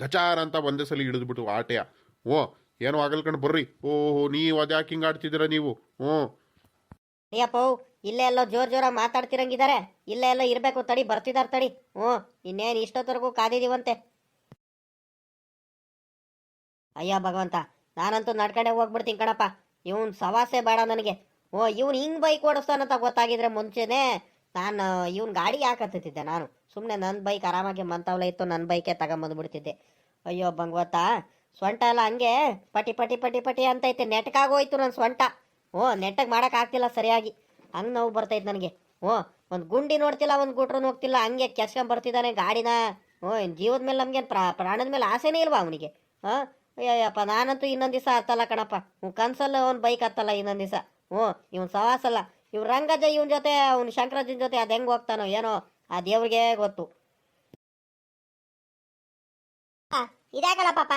B: ಗಚಾರ ಅಂತ ಒಂದೇ ಸಲ ಹಿಡಿದ್ಬಿಟ್ಟು ಆಟೆಯ. ಓ, ಏನೋ ಆಗಲ್ಕಂಡು ಬರ್ರಿ. ಓಹೋ, ನೀವು ಅದ್ಯಾಕೆ ಹಿಂಗ ಆಡ್ತಿದ್ದೀರಾ ನೀವು? ಹ್ಞೂ.
A: ಅಯ್ಯಪ್ಪ ಇಲ್ಲೇ ಎಲ್ಲೋ ಜೋರ್ ಜೋರಾಗಿ ಮಾತಾಡ್ತಿರಂಗಿದ್ದಾರೆ ಇಲ್ಲೇ ಎಲ್ಲೋ ಇರಬೇಕು ತಡಿ, ಬರ್ತಿದಾರ ತಡಿ. ಹ್ಞೂ, ಇನ್ನೇನು ಇಷ್ಟೊತ್ತರೆಗೂ ಕಾದಿದೀವಂತೆ. ಅಯ್ಯ ಭಗವಂತ, ನಾನಂತೂ ನಡ್ಕಡೆ ಹೋಗ್ಬಿಡ್ತೀನಿ ಕಣಪ್ಪ. ಇವನ್ ಸವಾಸೆ ಬೇಡ ನನಗೆ. ಓ, ಇವನ್ ಹಿಂಗ್ ಬೈಕ್ ಓಡಿಸ್ತಾನಂತ ಗೊತ್ತಾಗಿದ್ರೆ ಮುಂಚೆನೆ ನಾನು ಇವನ್ ಗಾಡಿ ಯಾಕತ್ತಿದ್ದೆ ನಾನು? ಸುಮ್ಮನೆ ನನ್ನ ಬೈಕ್ ಆರಾಮಾಗಿ ಮಂತವ್ಲ ಇತ್ತು ನನ್ನ ಬೈಕೆ ತಗೊಂಬಂದ್ಬಿಡ್ತಿದ್ದೆ ಅಯ್ಯೋ ಭಗವತ್ತ ಸೊಂಟ ಎಲ್ಲ ಹಂಗೆ? ಪಟಿ ಪಟಿ ಪಟಿ ಪಟಿ ಅಂತೈತೆ ನೆಟ್ಕಾಗೋಯ್ತು ನನ್ನ ಸೊಂಟ ಓ ನೆಟ್ಟಗೆ ಮಾಡೋಕ್ಕಾಗ್ತಿಲ್ಲ ಸರಿಯಾಗಿ. ಹಂಗೆ ನೋವು ಬರ್ತೈತೆ ನನಗೆ. ಓ ಒಂದು ಗುಂಡಿ ನೋಡ್ತಿಲ್ಲ, ಒಂದು ಗುಟ್ರು ಹೋಗ್ತಿಲ್ಲ, ಹಂಗೆ ಕೆಸ್ಕೊಂಡ್ ಬರ್ತಿದ್ದಾನೆ ಗಾಡಿನ. ಓ ಜೀವದ ಮೇಲೆ ನಮ್ಗೇನು ಪ್ರಾ, ಪ್ರಾಣದ ಮೇಲೆ ಆಸೆನೇ ಇಲ್ವಾ ಅವನಿಗೆ? ಹಾಂ? ಅಯ್ಯಪ್ಪ ನಾನಂತೂ ಇನ್ನೊಂದು ದಿವಸ ಹತ್ತಲ್ಲ ಕಣಪ್ಪ. ಕನ್ಸಲ್ಲ ಅವ್ನು ಬೈಕ್ ಹತ್ತಲ್ಲ ಇನ್ನೊಂದು ದಿವಸ. ಓ ಇವ್ನು ಸವಾಸಲ್ಲ. ಇವ್ ರಂಗಜ ಇವನ್ ಜೊತೆ ಅವ್ನ ಶಂಕರಾಜನ್ ಜೊತೆ ಅದು ಹೆಂಗ್ ಹೋಗ್ತಾನೋ ಏನೋ ಆ ದೇವ್ರಿಗೆ ಗೊತ್ತು. ಇದಾಗಲ್ಲ ಪಾಪ.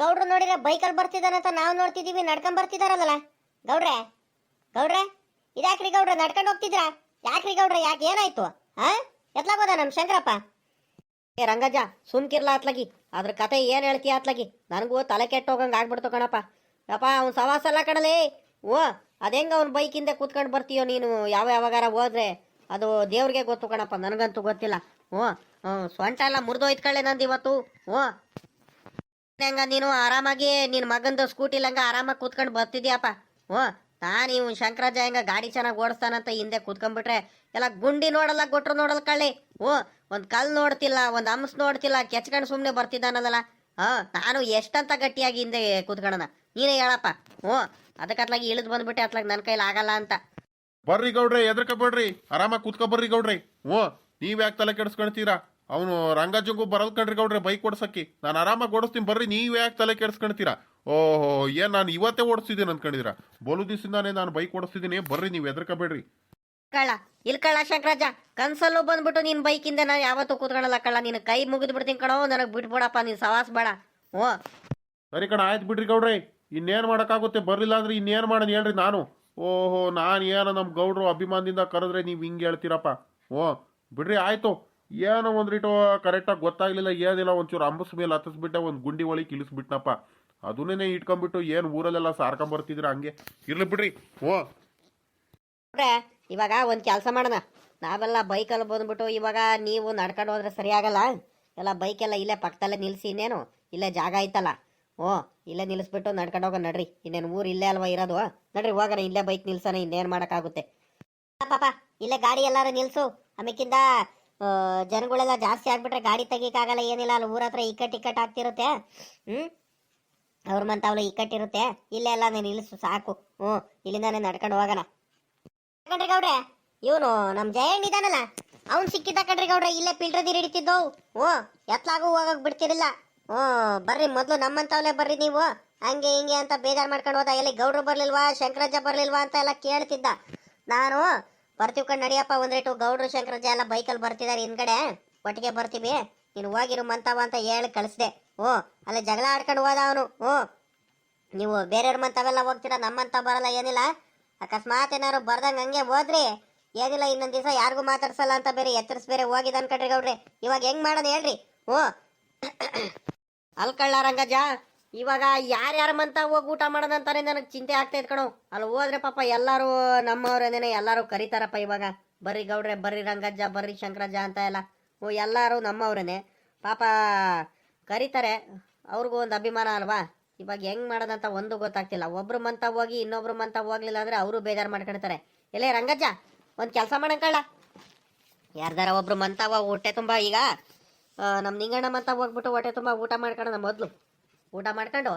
A: ಗೌಡ್ರು ನೋಡಿದ್ರೆ ಬೈಕಲ್ಲಿ ಬರ್ತಿದಾರಂತ ನಾವು ನೋಡ್ತಿದೀವಿ ನಡ್ಕೊಂಡ್ ಬರ್ತಿದಾರಲ್ಲ ಗೌಡ್ರೆ ಗೌಡ್ರೆ ಇದಾಕ್ರಿ ಗೌಡ್ರೆ ನಡ್ಕೊಂಡು ಹೋಗ್ತಿದ್ರ? ಯಾಕ್ರಿ ಗೌಡ್ರೆ ಯಾಕೆ ಏನಾಯ್ತು? ಹಾ ಎತ್ಲಾಗೋದ ನಮ್ ಶಂಕರಪ್ಪ? ಏ ರಂಗಜ್ಜ ಸುಮ್ಕಿರ್ಲಾ ಅತ್ಲಗಿ. ಅದ್ರ ಕತೆ ಏನ್ ಹೇಳ್ತೀಯ ಅತ್ಲಗಿ? ನನಗೂ ತಲೆ ಕೆಟ್ಟ ಹೋಗಂಗ್ ಆಗ್ಬಿಡ್ತು ಕಣಪ್ಪ. ಯಪ್ಪ ಅವ್ನ್ ಸವಾಸ ಎಲ್ಲ ಕಣಲೇ. ಓ ಅದೇಂಗ ಅವ್ನ ಹಿಂದೆ ಕೂತ್ಕೊಂಡು ಬರ್ತೀಯೋ ನೀನು? ಯಾವ ಯಾವಾಗಾರ ಹೋದ್ರೆ ಅದು ದೇವ್ರಿಗೆ ಗೊತ್ತು ಕಣಪ್ಪ, ನನಗಂತೂ ಗೊತ್ತಿಲ್ಲ. ಹ್ಞೂ ಹ್ಞೂ ಸ್ವಂಟ ಎಲ್ಲ ಮುರಿದೋಯ್ತು ಕಳೆ ನಂದು ಇವತ್ತು. ಹ್ಞೂ. ಹೆಂಗ ನೀನು ಆರಾಮಾಗಿ ನಿನ್ನ ಮಗಂದು ಸ್ಕೂಟಿ ಹಂಗ ಆರಾಮಾಗಿ ಕೂತ್ಕೊಂಡು ಬರ್ತಿದ್ಯಪ್ಪ. ಹ್ಞೂ ನಾನು ಇವ್ ಶಂಕರಾಜ ಹೆಂಗ ಗಾಡಿ ಚೆನ್ನಾಗಿ ಓಡಿಸ್ತಾನಂತ ಹಿಂದೆ ಕೂತ್ಕೊಂಡ್ಬಿಟ್ರೆ ಎಲ್ಲ ಗುಂಡಿ ನೋಡಲ್ಲ, ಗೊಟ್ರು ನೋಡಲ್ಲ ಕಳ್ಳಿ. ಹ್ಞೂ, ಒಂದು ಕಲ್ ನೋಡ್ತಿಲ್ಲ, ಒಂದು ಹಂಸ ನೋಡ್ತಿಲ್ಲ, ಕೆಚ್ಕೊಂಡು ಸುಮ್ಮನೆ ಬರ್ತಿದ್ದಾನದಲ್ಲ ಹಾಂ ನಾನು ಎಷ್ಟಂತ ಗಟ್ಟಿಯಾಗಿ ಹಿಂದೆ ಕೂತ್ಕೊಳ್ಳೋಣ ನೀನೇ ಹೇಳಪ್ಪ. ಹ್ಞೂ ಅದಕ್ಕೆ ಅತ್ಲಾಗಿ ಇಳಿದು ಬಂದ್ಬಿಟ್ಟೆ ಅತ್ಲಾಗ ನನ್ನ ಕೈಲಿ ಆಗಲ್ಲ ಅಂತ.
B: ಬರ್ರಿ ಗೌಡ್ರಿ ಎದ್ರಕ ಬಿಡ್ರಿ. ಆರಾಮಾಗಿ ಕೂತ್ಕೊ ಬರ್ರಿ ಗೌಡ್ರಿ. ಹ್ಞೂ ನೀವು ಯಾಕೆ ತಲೆ ಕೆಡಿಸ್ಕೊಳ್ತೀರಾ ಅವನು ರಂಗಜಂಗು ಬರಲ್ ಕಣ್ರಿ ಗೌಡ್ರೆ ಬೈಕ್ ಓಡಿಸಕ್ಕೆ. ನಾನು ಆರಾಮಾಗಿ ಓಡಿಸ್ತೀನಿ ಬರ್ರಿ ನೀವು ಯಾಕೆ ತಲೆ ಕೆಡಿಸ್ಕೊಳ್ತೀರಾ ಓಹೋ ಏನ್ ನಾನು ಇವತ್ತೇ ಓಡಿಸ್ತಿದ್ದೀನಿ ಅನ್ಕೊಂಡಿದ್ದೀರಾ? ಬೋಲು ದಿವಸದಿಂದಾನೇ ನಾನು ಬೈಕ್ ಓಡಿಸ್ತಿದ್ದೀನಿ ಬರ್ರಿ ನೀವು ಎದ್ರಕ ಬಿಡ್ರಿ.
A: ಕಳ್ಳ ಇಲ್ಲಿ ಕಳ್ಳ ಶಂಕರಾಜ ಕನ್ಸಲ್ಲೂ ಬಂದ್ಬಿಟ್ಟು ನಿನ್ ಬೈಕಿಂದ ನಾನು ಯಾವತ್ತೂ ಕೂತ್ಕೊಳ್ಳಲ್ಲ ಕಳ್ಳ. ನಿನ್ನ ಕೈ ಮುಗಿದು ಬಿಡ್ತೀನಿ ಕಣೋ ನನಗೆ ಬಿಟ್ಬಿಡಪ್ಪ ನೀನು ಸವಾಸ್ ಬೇಡ. ಓ
B: ಸರಿ ಕಣ ಆಯ್ತು ಬಿಡ್ರಿ ಗೌಡ್ರೆ. ಇನ್ನೇನು ಮಾಡೋಕ್ಕಾಗುತ್ತೆ? ಬರಲಿಲ್ಲ ಅಂದ್ರೆ ಇನ್ನೇನು ಮಾಡೋಣ ಹೇಳ್ರಿ ನಾನು. ಓಹೋ, ನಾನು ಏನೋ ನಮ್ಮ ಗೌಡ್ರು ಅಭಿಮಾನದಿಂದ ಕರೆದ್ರೆ ನೀವು ಹಿಂಗೆ ಹೇಳ್ತೀರಪ್ಪ. ಓ, ಬಿಡ್ರಿ, ಆಯಿತು. ಏನೋ ಒಂದ್ರಿಟು ಕರೆಕ್ಟಾಗಿ ಗೊತ್ತಾಗಲಿಲ್ಲ, ಏನಿಲ್ಲ, ಒಂಚೂರು ಅಂಬಸ್ ಮೇಲೆ ಹತ್ತಿಸ್ಬಿಟ್ಟೆ ಒಂದು ಗುಂಡಿ ಒಳಗೆ ಇಳಿಸ್ಬಿಟ್ನಪ್ಪ ಅದನ್ನೇ ಇಟ್ಕೊಂಡ್ಬಿಟ್ಟು ಏನು ಊರಲ್ಲೆಲ್ಲ ಸಾರ್ಕೊಂಬರ್ತಿದ್ರ ಹಂಗೆ? ಇರ್ಲಿ ಬಿಡ್ರಿ, ಓ.
A: ಇವಾಗ ಒಂದು ಕೆಲಸ ಮಾಡೋಣ. ನಾವೆಲ್ಲ ಬೈಕಲ್ಲಿ ಬಂದ್ಬಿಟ್ಟು ಇವಾಗ ನೀವು ನಡ್ಕೊಂಡು ಹೋದ್ರೆ ಸರಿ ಆಗಲ್ಲ ಎಲ್ಲ ಬೈಕೆಲ್ಲ ಇಲ್ಲೇ ಪಕ್ಕದಲ್ಲೇ ನಿಲ್ಲಿಸಿ ಇನ್ನೇನು? ಇಲ್ಲೇ ಜಾಗ ಐತಲ್ಲ. ಓ, ಇಲ್ಲೇ ನಿಲ್ಲಿಸ್ಬಿಟ್ಟು ನಡ್ಕೊಂಡು ಹೋಗೋಣ ನಡ್ರಿ. ಇನ್ನೇನು ಊರು ಇಲ್ಲೇ ಅಲ್ವಾ ಇರೋದು? ನಡ್ರಿ, ಹೋಗೋಣ, ಇಲ್ಲೇ ಬೈಕ್ ನಿಲ್ಸೋಣ, ಇನ್ನೇನು ಮಾಡೋಕ್ಕಾಗುತ್ತೆ? ಪಾಪ, ಇಲ್ಲೇ ಗಾಡಿ ಎಲ್ಲಾರು ನಿಲ್ಸು. ಆಮೇಕಿಂದ ಜನಗಳೆಲ್ಲ ಜಾಸ್ತಿ ಆಗ್ಬಿಟ್ರೆ ಗಾಡಿ ತೆಗಿಯಕ್ಕಾಗಲ್ಲ, ಏನಿಲ್ಲ, ಅಲ್ಲಿ ಊರ ಹತ್ರ ಇಕ್ಕಟ್ ಇಕ್ಕಟ್ ಆಗ್ತಿರುತ್ತೆ. ಹ್ಞೂ ಅವ್ರ ಮಂತಾವ್ಲ ಇಕ್ಕಟ್ಟಿರುತ್ತೆ ಇಲ್ಲೇ ಎಲ್ಲ ನೀನು ನಿಲ್ಲಿಸು ಸಾಕು. ಹ್ಞೂ ಇಲ್ಲಿಂದಾನೆ ನಡ್ಕೊಂಡು ಹೋಗೋಣ. ಕಣ್ರಿ ಗೌಡ್ರೆ, ಇವನು ನಮ್ಮ ಜಯಣ್ಣ ಇದಾನಲ್ಲ, ಅವ್ನು ಸಿಕ್ಕಿದ್ದ ಕಣ್ರಿ ಗೌಡ್ರೆ, ಇಲ್ಲೇ ಫಿಲ್ಟರ್ ನೀರು ಹಿಡಿತಿದ್ದೋ. ಹ್ಞೂ ಎತ್ಲಾಗೂ ಹೋಗಕ್ ಬಿಡ್ತಿರಿಲ್ಲ ಹ್ಞೂ, ಬರ್ರಿ, ಮೊದಲು ನಮ್ಮಂತವ್ಲೆ ಬರ್ರಿ ನೀವು. ಹಂಗೆ ಹಿಂಗೆ ಅಂತ ಬೇಜಾರು ಮಾಡ್ಕೊಂಡು ಹೋದ. ಎಲ್ಲಿ ಗೌಡ್ರು ಬರ್ಲಿಲ್ವಾ, ಶಂಕರಜ್ಜ ಬರ್ಲಿಲ್ವಾ ಅಂತ ಎಲ್ಲ ಕೇಳ್ತಿದ್ದ. ನಾನು, ಬರ್ತೀವಿ ಕಣ್ ನಡಿಯಪ್ಪ, ಒಂದ್ರೇಟು ಗೌಡ್ರು, ಶಂಕರಜ್ಜ ಎಲ್ಲ ಬೈಕಲ್ಲಿ ಬರ್ತಿದ್ದಾರೆ ಹಿಂದ್ಗಡೆ. ಒಟ್ಟಿಗೆ ಬರ್ತೀವಿ. ನೀನು ಹೋಗಿರು ಮಂತವ ಅಂತ ಹೇಳಿ ಕಳಿಸ್ದೆ. ಹ್ಞೂ ಅಲ್ಲೇ ಜಗಳ ಆಡ್ಕೊಂಡು ಹೋದ ಅವನು. ಹ್ಞೂ ನೀವು ಬೇರೆಯವ್ರ ಮಂತವೆಲ್ಲ ಹೋಗ್ತೀರಾ? ನಮ್ಮಂತ ಬರಲ್ಲ, ಏನಿಲ್ಲ. ಅಕಸ್ಮಾತ್ ಏನಾದ್ರು ಬರ್ದಂಗೆ ಹಂಗೆ ಹೋದ್ರಿ. ಏನಿಲ್ಲ, ಇನ್ನೊಂದು ದಿವಸ ಯಾರಿಗೂ ಮಾತಾಡ್ಸಲ್ಲ ಅಂತ ಬೇರೆ ಎತ್ತರಿಸ್ ಬೇರೆ ಹೋಗಿದ್ ಅನ್ಕಡ್ರಿ ಗೌಡ್ರಿ. ಇವಾಗ ಹೆಂಗ್ ಮಾಡೋದು ಹೇಳ್ರಿ. ಹ್ಞೂ ಅಲ್ಕಳ್ಳ ರಂಗಜ್ಜ ಇವಾಗ ಯಾರ್ಯಾರ ಮಂತ ಹೋಗಿ ಊಟ ಮಾಡೋದಂತಾನೆ ನನಗೆ ಚಿಂತೆ ಆಗ್ತಾ ಕಣೋ. ಅಲ್ಲಿ ಹೋದ್ರೆ ಪಾಪ ಎಲ್ಲರೂ ನಮ್ಮವ್ರೇನೆ ಎಲ್ಲರೂ ಕರೀತಾರಪ್ಪ ಇವಾಗ. ಬರ್ರಿ ಗೌಡ್ರೆ, ಬರ್ರಿ ರಂಗಜ್ಜ, ಬರ್ರಿ ಶಂಕರಜ್ಜ ಅಂತ ಎಲ್ಲ. ಓ, ಎಲ್ಲರೂ ನಮ್ಮವ್ರೇನೆ. ಪಾಪ ಕರೀತಾರೆ, ಅವ್ರಿಗೂ ಒಂದು ಅಭಿಮಾನ ಅಲ್ವಾ? ಇವಾಗ ಹೆಂಗ್ ಮಾಡೋದಂತ ಒಂದು ಗೊತ್ತಾಗ್ತಿಲ್ಲ. ಒಬ್ರು ಮಂತ ಹೋಗಿ ಇನ್ನೊಬ್ರು ಮಂತ ಹೋಗ್ಲಿಲ್ಲ ಅಂದ್ರೆ ಅವರು ಬೇಜಾರು ಮಾಡ್ಕೊಳ್ತಾರೆ ಎಲ್ಲೇ ರಂಗಜ್ಜ, ಒಂದು ಕೆಲಸ ಮಾಡಂಕಳ್ಳ ಯಾರ್ದಾರ ಒಬ್ರು ಹೋಗ ಹೊಟ್ಟೆ ತುಂಬ ಈಗ. ನಮ್ಮ ನಿಂಗಣ್ಣ ಮಂತ ಹೋಗ್ಬಿಟ್ಟು ಹೊಟ್ಟೆ ತುಂಬ ಊಟ ಮಾಡ್ಕೊಳ್ಳೋಣ ಮೊದಲು. ಊಟ ಮಾಡ್ಕೊಂಡು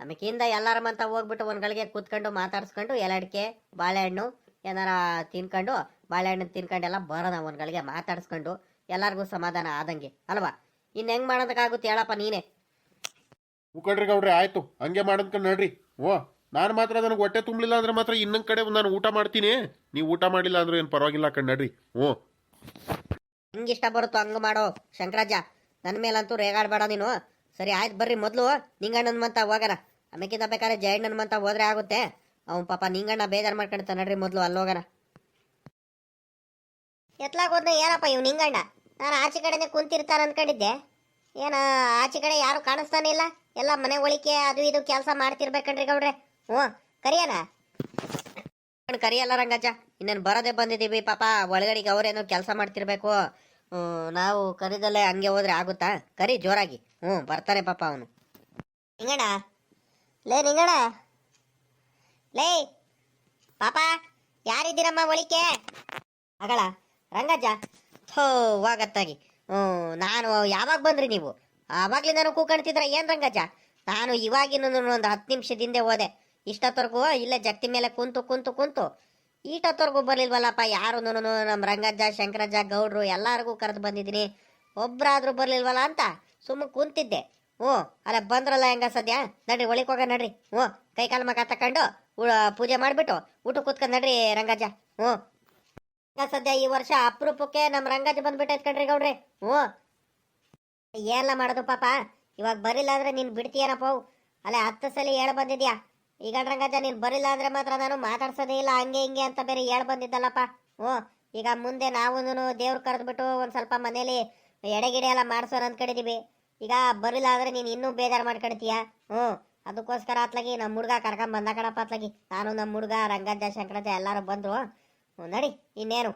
A: ಆಮೇಕಿಂದ ಎಲ್ಲರ ಮಂತ ಹೋಗ್ಬಿಟ್ಟು ಒಂದು ಗಳಿಗೆ ಕೂತ್ಕೊಂಡು ಮಾತಾಡ್ಸ್ಕೊಂಡು ಎಲಡಿಕೆ, ಬಾಳೆಹಣ್ಣು ಏನಾರ ತಿನ್ಕೊಂಡು ಬಾಳೆಹಣ್ಣು ತಿನ್ಕೊಂಡೆಲ್ಲ ಬರೋಣ ಒಂದು ಗಳಿಗೆ ಮಾತಾಡ್ಸ್ಕೊಂಡು ಎಲ್ಲರಿಗೂ ಸಮಾಧಾನ ಆದಂಗೆ, ಅಲ್ವಾ? ಇನ್ನು ಹೆಂಗೆ ಮಾಡೋದಕ್ಕಾಗುತ್ತೆ ಹೇಳಪ್ಪ ನೀನೇ.
B: ಮುಖಂಡ್ರಿ ಗೌಡ್ರಿ, ಆಯ್ತು. ಹಂಗೆ ಮಾಡೋದ್ಕೊಂಡು ನೋಡ್ರಿ. ಓ ನಾನು ಮಾತ್ರ ನನಗೆ ಹೊಟ್ಟೆ ತುಂಬಲಿಲ್ಲ ಅಂದ್ರೆ ಮಾತ್ರ ಇನ್ನೊಂದು ಕಡೆ ನಾನು ಊಟ ಮಾಡ್ತೀನಿ. ನೀವು ಊಟ ಮಾಡಿಲ್ಲ ಅಂದ್ರೆ ಏನು ಪರವಾಗಿಲ್ಲ ಕಣ್ಣಡ್ರಿ ಓ
A: ಹೆಂಗ್ ಇಷ್ಟ ಬರುತ್ತೋ ಹಂಗೆ ಮಾಡೋ. ಶಂಕರಾಜ ನನ್ನ ಮೇಲಂತೂ ರೇಗಾಡಬೇಡ ನೀನು. ಸರಿ, ಆಯ್ತು ಬರ್ರಿ ಮೊದಲು. ನಿಂಗಣ್ಣನ ಮಂತ ಹೋಗೋಣ. ಆಮೇಕಿಂತ ಬೇಕಾದ್ರೆ ಜಯಣ್ಣನ ಮಂತ ಹೋದ್ರೆ ಆಗುತ್ತೆ. ಅವ್ನು ಪಾಪ ನಿಂಗಣ್ಣ ಬೇಜಾರು ಮಾಡ್ಕೊಳ್ತಾ ನಡ್ರಿ ಮೊದಲು, ಅಲ್ಲಿ ಹೋಗೋಣ. ಎತ್ಲಾಗ ಹೋದ್ನ ಏನಪ್ಪ ಇವ್ ನಿಂಗಣ್ಣ? ನಾನು ಆಚೆ ಕಡೆನೆ ಕುಂತಿರ್ತಾನೆ ಅನ್ಕೊಂಡಿದ್ದೆ. ಏನ, ಆಚೆ ಕಡೆ ಯಾರು ಕಾಣಿಸ್ತಾನೆ ಇಲ್ಲ? ಎಲ್ಲ ಮನೆ ಒಳಿಕೆ, ಅದು ಇದು ಕೆಲಸ ಮಾಡ್ತಿರ್ಬೇಕನ್ರಿ ಗೌಡ್ರೆ. ಹ್ಞೂ ಕರಿಯಣ ಕರಿಯಲ್ಲ ರಂಗಜ್ಜ ಇನ್ನೇನು ಬರೋದೇ ಬಂದಿದ್ದೀವಿ ಪಾಪ. ಒಳಗಡೆಗೆ ಅವರೇನೋ ಕೆಲಸ ಮಾಡ್ತಿರ್ಬೇಕು. ನಾವು ಕರಿದಲ್ಲೇ ಹಂಗೆ ಹೋದ್ರೆ ಆಗುತ್ತಾ? ಕರಿ, ಜೋರಾಗಿ. ಹ್ಞೂ ಬರ್ತಾನೆ ಪಾಪ ಅವನು. ಹಿಂಗಣ ಲೇ ನಿಂಗಣ ಲೇ, ಪಾಪ, ಯಾರಿದ್ದೀರಮ್ಮ ಒಳಿಕೆ? ಅಗಳ ರಂಗಜ್ಜ. ಥೋ, ವಾಗತ್ತಾಗಿ. ಹ್ಞೂ ನಾನು ಯಾವಾಗ ಬಂದ್ರಿ ನೀವು? ಆವಾಗ್ಲಿಂದನೂ ಕೂಕಣ್ತಿದ್ರ ಏನು ರಂಗಜ್ಜ? ನಾನು ಇವಾಗಿನ ಒಂದು ಹತ್ತು ನಿಮಿಷದಿಂದ ಹೋದೆ. ಇಷ್ಟೊತ್ತವರೆಗೂ ಇಲ್ಲೇ ಜಗ್ತಿ ಮೇಲೆ ಕುಂತು ಕುಂತು ಕುಂತು. ಈಟೊತ್ತವರೆಗೂ ಬರ್ಲಿಲ್ವಲ್ಲಪ್ಪ ಯಾರು? ನಮ್ಮ ರಂಗಜ್ಜ, ಶಂಕರಜ್ಜ, ಗೌಡ್ರು ಎಲ್ಲರಿಗೂ ಕರೆದು ಬಂದಿದ್ದೀನಿ. ಒಬ್ರಾದ್ರೂ ಬರ್ಲಿಲ್ವಲ್ಲ ಅಂತ ಸುಮ್ಮ ಕುಂತಿದ್ದೆ. ಹ್ಞೂ, ಅಲ್ಲ ಬಂದ್ರಲ್ಲ ಹೆಂಗ ಸದ್ಯ? ನಡ್ರಿ ಒಳಿಕ್ ಹೋಗ ನಡ್ರಿ. ಹ್ಞೂ ಕೈಕಾಲು ಮಗ ತಕೊಂಡು ಪೂಜೆ ಮಾಡಿಬಿಟ್ಟು ಊಟ ಕೂತ್ಕೊಂಡು ನಡ್ರಿ ರಂಗಜ್ಜ. ಹ್ಞೂ. ಸದ್ಯ ಈ ವರ್ಷ ಅಪರೂಪಕ್ಕೆ ನಮ್ಮ ರಂಗಜ್ಜ ಬಂದ್ಬಿಟ್ಟೈತ್ ಕಣ್ರಿ ಗೌಡ್ರಿ. ಹ್ಞೂ. ಏನೆಲ್ಲ ಮಾಡೋದು ಪಾಪ? ಇವಾಗ ಬರಿಲ್ಲ ಅಂದ್ರೆ ನೀನು ಬಿಡ್ತೀಯನಪ್ಪ ಅಲ್ಲ ಹತ್ತು ಸಲ ಹೇಳ ಬಂದಿದ್ಯಾ? ಈಗ ರಂಗಜ್ಜ ನೀನು ಬರಿಲ್ಲ ಅಂದ್ರೆ ಮಾತ್ರ ನಾನು ಮಾತಾಡ್ಸೋದೇ ಇಲ್ಲ, ಹಂಗೆ ಹಿಂಗೆ ಅಂತ ಬೇರೆ ಹೇಳ್ ಬಂದಿದ್ದಲ್ಲಪ್ಪ. ಓ ಈಗ ಮುಂದೆ ನಾವು ದೇವ್ರು ಕರೆದ್ಬಿಟ್ಟು ಒಂದು ಸ್ವಲ್ಪ ಮನೇಲಿ ಎಡೆಗಿಡೆ ಎಲ್ಲ ಮಾಡ್ಸೋಣ ಅಂದ್ಕೊಂಡಿದ್ದೀವಿ ಈಗ ಬರಿಲ್ಲ ಅಂದ್ರೆ ನೀನು ಇನ್ನೂ ಬೇಜಾರು ಮಾಡ್ಕೊಳ್ತೀಯ ಹ್ಞೂ, ಅದಕ್ಕೋಸ್ಕರ ಅತ್ಲಾಗಿ ನಮ್ಮ ಹುಡುಗ ಕರ್ಕೊಂಡ್ ಬಂದ ಕಣಪ್ಪ ಅತ್ಲಾಗಿ ನಾನು ನಮ್ಮ ಹುಡುಗ ರಂಗಜ್ಜ, ಶಂಕರಜ್ಜ ಎಲ್ಲರೂ ಬಂದ್ರು. ನಡಿ, ಇನ್ನೇನು.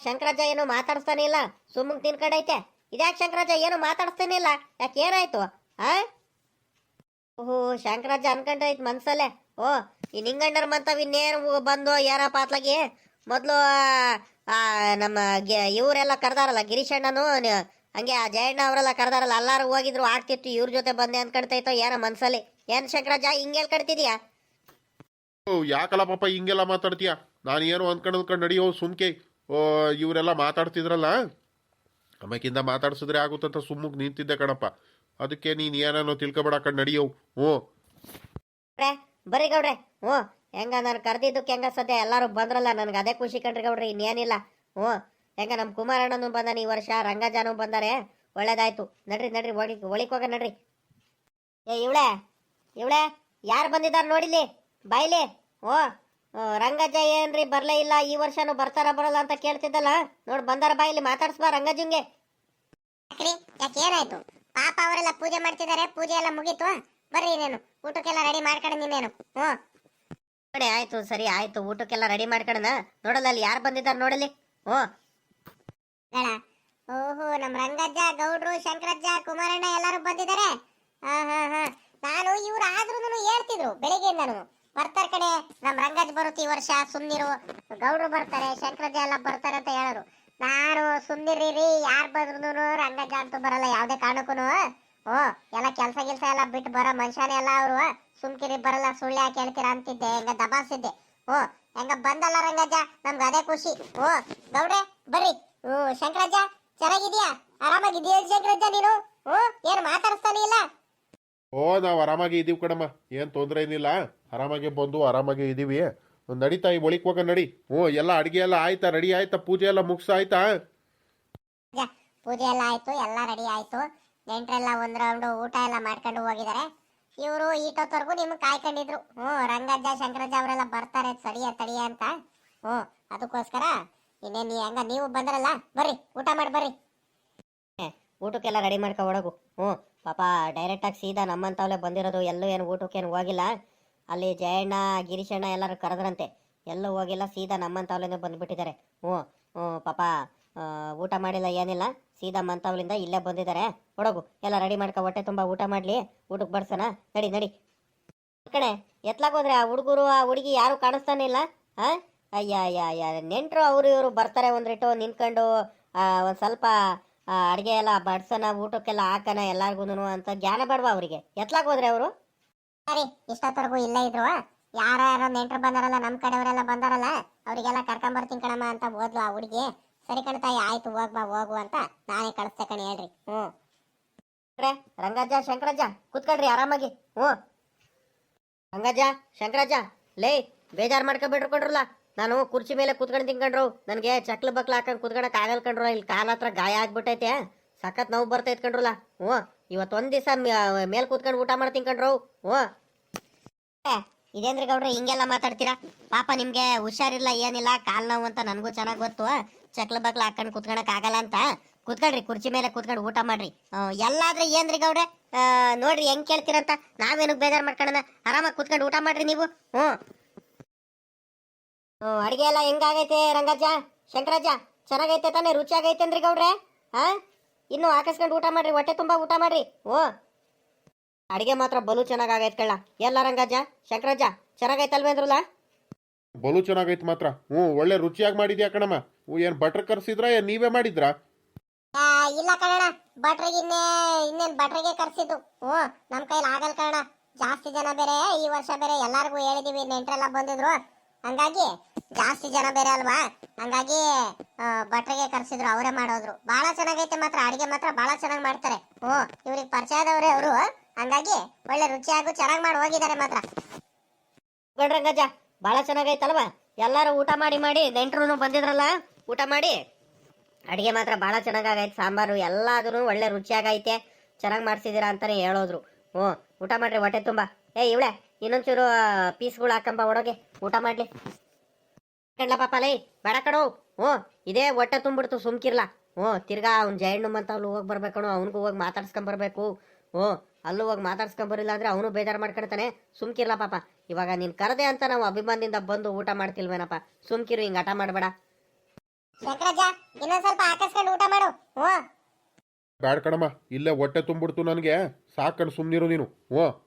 A: ಶಂಕರಜ್ಜ ಏನು ಮಾತಾಡಿಸ್ತಾನೆ ಇಲ್ಲ? ಸುಮ್ಮನೆ ತಿನ್ಕೊಂಡೈತೆ. ಇದ್ಯಾಕೆ ಶಂಕರಜ್ಜ ಏನು ಮಾತಾಡಿಸ್ತಾನೆ ಇಲ್ಲ? ಯಾಕೆ ಏನಾಯ್ತು? ಆ? ಓಹೋ ಶಂಕರಾಜ ಅನ್ಕಂಡ ಐತ್ ಮನ್ಸಲ್ಲೇ. ಓ ಇನ್ ಹಿಂಗಂಡರ್ ಮಂತವ್ ಇನ್ನೇನು ಬಂದು ಯಾರ ಪಾತ್ಲಾಗಿ? ಮೊದ್ಲು, ಆ ನಮ್ಮ ಇವರೆಲ್ಲ ಕರ್ದಾರಲ್ಲ ನ- ಹಂಗೆ ಆ ಜಯಣ್ಣ ಅವರೆಲ್ಲ ಕರೆದಾರಲ್ಲ ಎಲ್ಲಾರು ಹೋಗಿದ್ರು ಆಗ್ತಿತ್ತು ಇವ್ರ ಜೊತೆ ಬಂದೆ ಅನ್ಕಂಡ್ತೈತೋ ಏನೋ ಮನ್ಸಲ್ಲಿ. ಏನ್ ಶಂಕರಾಜ ಹಿಂಗೆ ಕಡ್ತಿದ್ಯಾ
B: ಓ, ಯಾಕಲ್ಲ ಪಾಪ ಹಿಂಗೆಲ್ಲ ಮಾತಾಡ್ತೀಯ? ನಾನು ಏನು ಅಂದ್ಕೊಂಡು ನಡಿಯೋ ಸುಮ್ಕೆ. ಓ, ಇವರೆಲ್ಲ ಮಾತಾಡ್ತಿದ್ರಲ್ಲ? ಆಮೇಕಿಂದ ಮಾತಾಡ್ಸಿದ್ರೆ ಆಗುತ್ತಂತ ಸುಮ್ಮಗೆ ನಿಂತಿದ್ದೆ ಕಣಪ್ಪ. ಅದಕ್ಕೆ ನೀನು ಏನಾನೋ ತಿಳ್ಕೊಬೇಡ ಕಣ್ ನಡಿಯೋ. ಹ್ಞೂ.
A: ಗೌಡ್ರೆ ಬರ್ರಿ ಗೌಡ್ರೆ. ಹ್ಞೂ. ಹೆಂಗ ನಾನು ಕರೆದಿದ್ದಕ್ಕೆ ಹೆಂಗ ಸದ್ಯ ಎಲ್ಲರೂ ಬಂದ್ರಲ್ಲ ನನಗೆ ಅದೇ ಖುಷಿ ಕಂಡ್ರಿ ಗೌಡ್ರಿ ಇನ್ನೇನಿಲ್ಲ. ಹ್ಞೂ. ಹೆಂಗ ನಮ್ಮ ಕುಮಾರಣ್ಣನು ಬಂದಾನ ಈ ವರ್ಷ ರಂಗಜಾನು ಬಂದಾರೆ. ಒಳ್ಳೇದಾಯ್ತು. ನಡ್ರಿ ನಡ್ರಿ ಒಳಿ ಒಳಿಕ್ ಹೋಗ ನಡ್ರಿ. ಏ ಇವಳೆ ಇವಳೆ ಯಾರು ಬಂದಿದ್ದಾರೆ ನೋಡಿಲಿ ಬಾಯ್ಲಿ? ಓ ರಂಗಜ ರಂಗಜ್ಜ ಏನ್ರಿ ಬರ್ಲೇ ಇಲ್ಲ ಈ ವರ್ಷನೂ ಬರ್ತಾರ ಬರಲ್ಲ ಅಂತ ಕೇಳ್ತಿದ್ದಲ್ಲ? ನೋಡ್ ಬಂದಾರ ಬಾಯಿಲಿ ಮಾತಾಡ್ಸ್ಬಾ ರಂಗಜ್ಜಂಗೆ
C: ಯಾಕೆ ಏನಾಯ್ತು? ಪಾಪ ಅವರೆಲ್ಲ ಪೂಜೆ ಮಾಡ್ತಿದ್ದಾರೆ, ಪೂಜೆ ಎಲ್ಲ ಮುಗೀತು. ಬರ್ರಿ ಇನ್ನೇನು. ಊಟಕ್ಕೆಲ್ಲ ರೆಡಿ ಮಾಡ್ಕೊಂಡು ನೀನೇನು ಹ್ಞೂ.
A: ಕಡೆ ಆಯ್ತು, ಸರಿ, ಆಯ್ತು. ಊಟಕ್ಕೆಲ್ಲ ರೆಡಿ ಮಾಡ್ಕೊಳ್ಳೋಣ ನೋಡಲ್ಲ, ಅಲ್ಲಿ ಯಾರು ಬಂದಿದ್ದಾರೆ ನೋಡಲಿ ಹ್ಞೂ.
C: ಓಹೋ ನಮ್ಮ ರಂಗಜ್ಜ, ಗೌಡ್ರು, ಶಂಕರಜ್ಜ, ಕುಮಾರಣ್ಣ ಎಲ್ಲರೂ ಬಂದಿದ್ದಾರೆ. ನಾನು ಇವ್ರು ಆದ್ರೂ ಹೇಳ್ತಿದ್ರು ಬೆಳಿಗ್ಗೆಯಿಂದನು. ಬರ್ತಾರೆ ಕಡೆ ನಮ್ಮ ರಂಗಜ್ ಬರುತ್ತೆ ಈ ವರ್ಷ. ಸುಮ್ನಿರು. ಗೌಡ್ರು ಬರ್ತಾರೆ, ಶಂಕರಜ್ಜ ಎಲ್ಲ ಬರ್ತಾರೆ ಅಂತ ಹೇಳೋರು. ನಾನು ಸುಮ್ನಿರಿ ಯಾರು ಬಂದ್ರು ರಂಗ ಅಂತೂ ಬರಲ್ಲ, ಯಾವುದೇ ಕಾರಣಕ್ಕೂ ಓ ಎಲ್ಲ ಕೆಲಸ ಗಿಲ್ಸ ಎಲ್ಲ ಬಿಟ್ಟು ಬರೋ ಮನುಷ್ಯನೇ ಎಲ್ಲ ಅವರು. ಸುಮ್ಕಿರಿ, ಬರಲ್ಲ, ಸುಳ್ಳು ಯಾಕೆ ಹೇಳ್ತೀರಾ ಅಂತಿದ್ದೆ. ಹೆಂಗ ದಬಾಸಿದ್ದೆ ಓ ಹೆಂಗ ಬಂದಲ್ಲ ರಂಗಜ್ಜ? ನಮ್ಗೆ ಅದೇ ಖುಷಿ. ಓ ಗೌಡ್ರೆ, ಬರ್ರಿ. ಓ ಶಂಕರಜ್ಜ, ಚೆನ್ನಾಗಿದ್ಯಾ? ಆರಾಮಾಗಿದ್ಯಾ ಶಂಕರಜ್ಜ ನೀನು? ಓ ಏನು ಮಾತಾಡಿಸ್ತಾನೆ ಇಲ್ಲ?
B: ಓ, ನಾವು ಆರಾಮಾಗಿ ಇದೀವಿ ಕಣಮ್ಮ. ಏನು ತೊಂದರೆ ಏನಿಲ್ಲ. ಆರಾಮಾಗಿ ಬಂದು ಆರಾಮಾಗಿ ಇದೀವಿ. ನಡೀತಾ ಈ ಒಳಿಕ್ ಹೋಗ ನಡಿ. ಹ್ಞೂ, ಎಲ್ಲ ಅಡಿಗೆ ಎಲ್ಲ ಆಯ್ತಾ? ರೆಡಿ ಆಯ್ತಾ? ಪೂಜೆ ಎಲ್ಲ ಮುಗಿಸ ಆಯ್ತಾ?
C: ಪೂಜೆ ಎಲ್ಲ ಆಯ್ತು, ಎಲ್ಲ ರೆಡಿ ಆಯ್ತು. ನೆಂಟ್ರೆಲ್ಲ ಒಂದ್ ರೌಂಡ್ ಊಟ ಎಲ್ಲ ಮಾಡ್ಕೊಂಡು ಹೋಗಿದ್ದಾರೆ ಇವರು ಈಟೋತ್ವರೆಗೂ ನಿಮ್ಗೆ ಕಾಯ್ಕೊಂಡಿದ್ರು. ಹ್ಞೂ, ರಂಗಜ್ಜ, ಶಂಕರಜ್ಜ ಅವರೆಲ್ಲ ಬರ್ತಾರೆ ಸರಿಯ ತಡಿಯ ಅಂತ. ಹ್ಞೂ, ಅದಕ್ಕೋಸ್ಕರ ಇನ್ನೇ ನೀ ಹಂಗ, ನೀವು ಬಂದ್ರಲ್ಲ, ಬರ್ರಿ, ಊಟ ಮಾಡಿ, ಬರ್ರಿ.
A: ಊಟಕ್ಕೆಲ್ಲ ರೆಡಿ ಮಾಡ್ಕೊ, ಒಳಗು. ಹ್ಞೂ, ಪಾಪ ಡೈರೆಕ್ಟಾಗಿ ಸೀದಾ ನಮ್ಮಂತವ್ಲೆ ಬಂದಿರೋದು, ಎಲ್ಲೂ ಏನು ಊಟಕ್ಕೇನು ಹೋಗಿಲ್ಲ. ಅಲ್ಲಿ ಜಯಣ್ಣ, ಗಿರೀಶಣ್ಣ ಎಲ್ಲರೂ ಕರೆದ್ರಂತೆ. ಎಲ್ಲೂ ಹೋಗಿಲ್ಲ, ಸೀದಾ ನಮ್ಮಂತವ್ಲಿಂದ ಬಂದ್ಬಿಟ್ಟಿದ್ದಾರೆ. ಹ್ಞೂ ಹ್ಞೂ, ಪಾಪ ಊಟ ಮಾಡಿಲ್ಲ ಏನಿಲ್ಲ. ಸೀದಾ ಮಂತವ್ಲಿಂದ ಇಲ್ಲೇ ಬಂದಿದ್ದಾರೆ. ಹೊಡಗು, ಎಲ್ಲ ರೆಡಿ ಮಾಡ್ಕೊ, ಹೊಟ್ಟೆ ತುಂಬ ಊಟ ಮಾಡಲಿ. ಊಟಕ್ಕೆ ಬಡ್ಸೋಣ. ನಡಿ ನಡಿ. ಕಡೆ ಎತ್ಲಾಗೋದ್ರೆ ಆ ಹುಡುಗರು, ಆ ಹುಡುಗಿ ಯಾರು ಕಾಣಿಸ್ತಾನೆ ಇಲ್ಲ? ಹಾಂ? ಅಯ್ಯ ಅಯ್ಯ ಅಯ್ಯ ನೆಂಟರು ಅವರು ಇವರು ಬರ್ತಾರೆ ಒಂದ್ರಿಟ್ಟು, ನಿಂತ್ಕೊಂಡು ಒಂದು ಸ್ವಲ್ಪ ಅಡುಗೆ ಎಲ್ಲ ಬಡ್ಸೋಣ, ಊಟಕ್ಕೆಲ್ಲ ಹಾಕೋಣ ಎಲ್ಲಾರ್ಗು ಅಂತ ಜ್ಞಾನ ಬೇಡವಾ ಅವರಿಗೆ? ಎತ್ಲಾಗೋದ್ರೆ ಅವರು?
C: ಸರಿ, ಇಷ್ಟೊತ್ತವರೆಗೂ ಇಲ್ಲೇ ಇದ್ರು. ಯಾರು ನೆಂಟ್ರು ಬಂದಾರಲ್ಲ ನಮ್ಮ ಕಡೆಯವರೆಲ್ಲ ಬಂದಾರಲ್ಲ, ಅವರಿಗೆಲ್ಲ ಕರ್ಕೊಂಡ್ ಬರ್ತೀನಿ ಕಣಮ್ಮ ಅಂತ ಹೋದ್ಲು ಆ ಹುಡುಗಿ. ಸರಿ ಕಣ್ತಾಯಿ ಆಯ್ತು ಹೋಗ್ಬಾ ಹೋಗು ಅಂತ ನಾನೇ ಕಳಿಸ್ತೆ ಕಣ, ಹೇಳ್ರಿ. ಹ್ಞೂ.
A: ರಂಗಜ್ಜ, ಶಂಕರಜ್ಜ, ಕುತ್ಕೊಳ್ರಿ, ಆರಾಮಾಗಿ. ಹ್ಞೂ. ರಂಗಜ್ಜ, ಶಂಕರಜ್ಜ, ಲೇ, ಬೇಜಾರು ಮಾಡ್ಕೊಬಿಟ್ರಕೊಂಡ್ರಲ್ಲ ನಾನು ಕುರ್ಚಿ ಮೇಲೆ ಕೂತ್ಕೊಂಡು ತಿನ್ಕೊಂಡ್ರು ನನಗೆ ಚಕ್ಲ ಬಕ್ಲ ಹಾಕೊಂಡು ಕುತ್ಕೊಳಕ್ ಆಗಲ್ ಕಂಡ್ರು ಇಲ್ಲಿ ಕಾಲ ಹತ್ರ ಗಾಯ ಆಗ್ಬಿಟ್ಟೈತೆ. ಸಖತ್ ನೋವು ಬರ್ತಾ ಕಂಡ್ರಲ್ಲ ಹ್ಞೂ ಇವತ್ತೊಂದು ದಿವಸ ಮೇಲೆ ಕೂತ್ಕೊಂಡು ಊಟ ಮಾಡಿ ತಿನ್ಕೊಂಡ್ರು ಹ್ಞೂ. ಇದೇಂದ್ರೆ ಗೌಡ್ರೆ, ಹಿಂಗೆಲ್ಲ ಮಾತಾಡ್ತೀರಾ? ಪಾಪ ನಿಮಗೆ ಹುಷಾರಿಲ್ಲ, ಏನಿಲ್ಲ, ಕಾಲು ನೋವು ಅಂತ ನನಗೂ ಚೆನ್ನಾಗಿ ಗೊತ್ತು. ಚಕ್ಲ ಬಕ್ಲ ಹಾಕೊಂಡು ಕುತ್ಕೊಳಕ್ ಆಗಲ್ಲ ಅಂತ. ಕುತ್ಕೊಳ್ರಿ, ಕುರ್ಚಿ ಮೇಲೆ ಕುತ್ಕೊಂಡು ಊಟ ಮಾಡ್ರಿ. ಎಲ್ಲಾದ್ರೆ ಏನ್ರಿ ಗೌಡ್ರೆ? ನೋಡ್ರಿ ಹೆಂಗ್ ಕೇಳ್ತೀರಂತ. ನಾವೇನಕ್ಕೆ ಬೇಜಾರು ಮಾಡ್ಕೊಳ್ಳೋಣ ಆರಾಮಾಗಿ ಕುತ್ಕೊಂಡು ಊಟ ಮಾಡ್ರಿ ನೀವು. ಹ್ಞೂ. ಅಡಿಗೆ ಎಲ್ಲ ಹೆಂಗಾಗೈತೆ ರಂಗಜ್ಜ? ಶಂಕರಜ್ಜ, ಚೆನ್ನಾಗೈತೆ ತಾನೇ? ಅಂದ್ರಿ ಗೌಡ್ರೆ? ಹಾ ಇನ್ನು ಹಾಕಿಸ್ಕೊಂಡು ಊಟ ಮಾಡ್ರಿ ಹೊಟ್ಟೆ ತುಂಬ ಊಟ ಮಾಡ್ರಿ. ಓ. ಅಡಿಗೆ ಮಾತ್ರ ಬಲು ಚೆನ್ನಾಗೈತೆ ಕಳ್ಳ. ಎಲ್ಲ ರಂಗಜ್ಜ ಶಂಕರಜ್ಜ ಚೆನ್ನಾಗೈತಲ್ವೇ ಅಂದ್ರಲ್ಲ?
B: ಬಲು ಚೆನ್ನಾಗೈತೆ ಮಾತ್ರ. ಹ್ಞೂ ಒಳ್ಳೆ ರುಚಿಯಾಗಿ ಮಾಡಿದ್ಯಾ ಕಣಮ್ಮ? ಏನು ಬಟ್ರ್ ಕರ್ಸಿದ್ರಾ ಏನು ನೀವೇ ಮಾಡಿದ್ರಾ?
C: ಇಲ್ಲ ಕಣ ಬಟ್ರಿಗೆ ಇನ್ನೇ ಇನ್ನೇನ್ ಬಟ್ರಿಗೆ ಕರ್ಸಿದ್ದು. ಹ್ಞೂ ನಮ್ಮ ಕೈಲಿ ಆಗಲ್ಲ ಕಣ ಜಾಸ್ತಿ ಜನ ಬೇರೆ ಈ ವರ್ಷ ಬೇರೆ ಎಲ್ಲಾರ್ಗೂ ಹೇಳಿದೀವಿ ನೆಂಟ್ರೆಲ್ಲ ಬಂದಿದ್ರು. ಹಂಗಾಗಿ ಜಾಸ್ತಿ ಜನ ಬೇರೆ ಅಲ್ವಾ? ಹಂಗಾಗಿ ಭಟ್ರಿಗೆ ಕರ್ಸಿದ್ರು, ಅವರೇ ಮಾಡೋದ್ರು. ಬಹಳ ಚೆನ್ನಾಗೈತೆ ಮಾತ್ರ, ಅಡಿಗೆ ಮಾತ್ರ ಬಹಳ ಚೆನ್ನಾಗಿ ಮಾಡ್ತಾರೆ. ಓ ಇವ್ರಿಗೆ ಪರಿಚಯದವ್ರೆ ಅವರು. ಹಂಗಾಗಿ ಒಳ್ಳೆ ರುಚಿಯಾಗೂ ಚೆನ್ನಾಗಿ ಮಾಡಿ ಹೋಗಿದ್ದಾರೆ ಮಾತ್ರ.
A: ಗಜ ಭಾಳ ಚೆನ್ನಾಗೈತಲ್ವಾ? ಎಲ್ಲರೂ ಊಟ ಮಾಡಿ ಮಾಡಿ ನೆಂಟರು ಬಂದಿದ್ರಲ್ಲ, ಊಟ ಮಾಡಿ. ಅಡಿಗೆ ಮಾತ್ರ ಭಾಳ ಚೆನ್ನಾಗಾಗೈತೆ, ಸಾಂಬಾರು ಎಲ್ಲಾದ್ರೂ ಒಳ್ಳೆ ರುಚಿಯಾಗೈತೆ. ಚೆನ್ನಾಗಿ ಮಾಡ್ಸಿದ್ದೀರಾ ಅಂತಾನೆ ಹೇಳೋದ್ರು. ಹ್ಞೂ, ಊಟ ಮಾಡ್ರಿ, ಹೊಟ್ಟೆ ತುಂಬ. ಏ, ಇವಳೆ ಇನ್ನೊಂಚೂರು ಪೀಸ್ಗಳು ಹಾಕಂಬ ಒಡೋಗೆ ಊಟ ಮಾಡ್ಲಿ. ಕಂಡ್ಲ ಪಾಪ ಲೈ ಬೇಡ ಕಡು ಹ್ಞೂ ಇದೇ ಹೊಟ್ಟೆ ತುಂಬಿಡ್ತು ಸುಮ್ಕಿರ್ಲ. ಹ್ಞೂ ತಿರ್ಗಾ ಅವ್ನು ಜಯಣ್ಣು ಅಂತ ಅಲ್ಲಿ ಹೋಗಿ ಬರ್ಬೇಕಣೋ ಅವ್ನಿಗೂ ಹೋಗಿ ಮಾತಾಡ್ಸ್ಕೊಂಬರ್ಬೇಕು ಹ್ಞೂ ಅಲ್ಲೂ ಹೋಗಿ ಮಾತಾಡ್ಸ್ಕೊಂಬರಿಲ್ಲ ಅಂದ್ರೆ ಅವನು ಬೇಜಾರು ಮಾಡ್ಕೊಳ್ತಾನೆ. ಸುಮ್ಕಿರ್ಲ ಪಾಪ. ಇವಾಗ ನೀನು ಕರೆದೆ ಅಂತ ನಾವು ಅಭಿಮಾನದಿಂದ ಬಂದು ಊಟ ಮಾಡ್ತಿಲ್ವೇನಪ್ಪ. ಸುಮ್ಕಿರು ಹಿಂಗೆ ಹಠ ಮಾಡಬೇಡ.
C: ಶಂಕರಜ್ಜ ಇನ್ನೊಂದ್ ಸ್ವಲ್ಪ ಹಾಕಿಸ್ಕೊಂಡು ಊಟ ಮಾಡು. ಹ್ಞೂ.
B: ಬ್ಯಾಡ ಕಣಮ್ಮ ಇಲ್ಲೇ ಹೊಟ್ಟೆ ತುಂಬಿಡ್ತು ನನಗೆ. ಸಾಕಣ್ ಸುಮ್ನಿರು ನೀನು. ಓ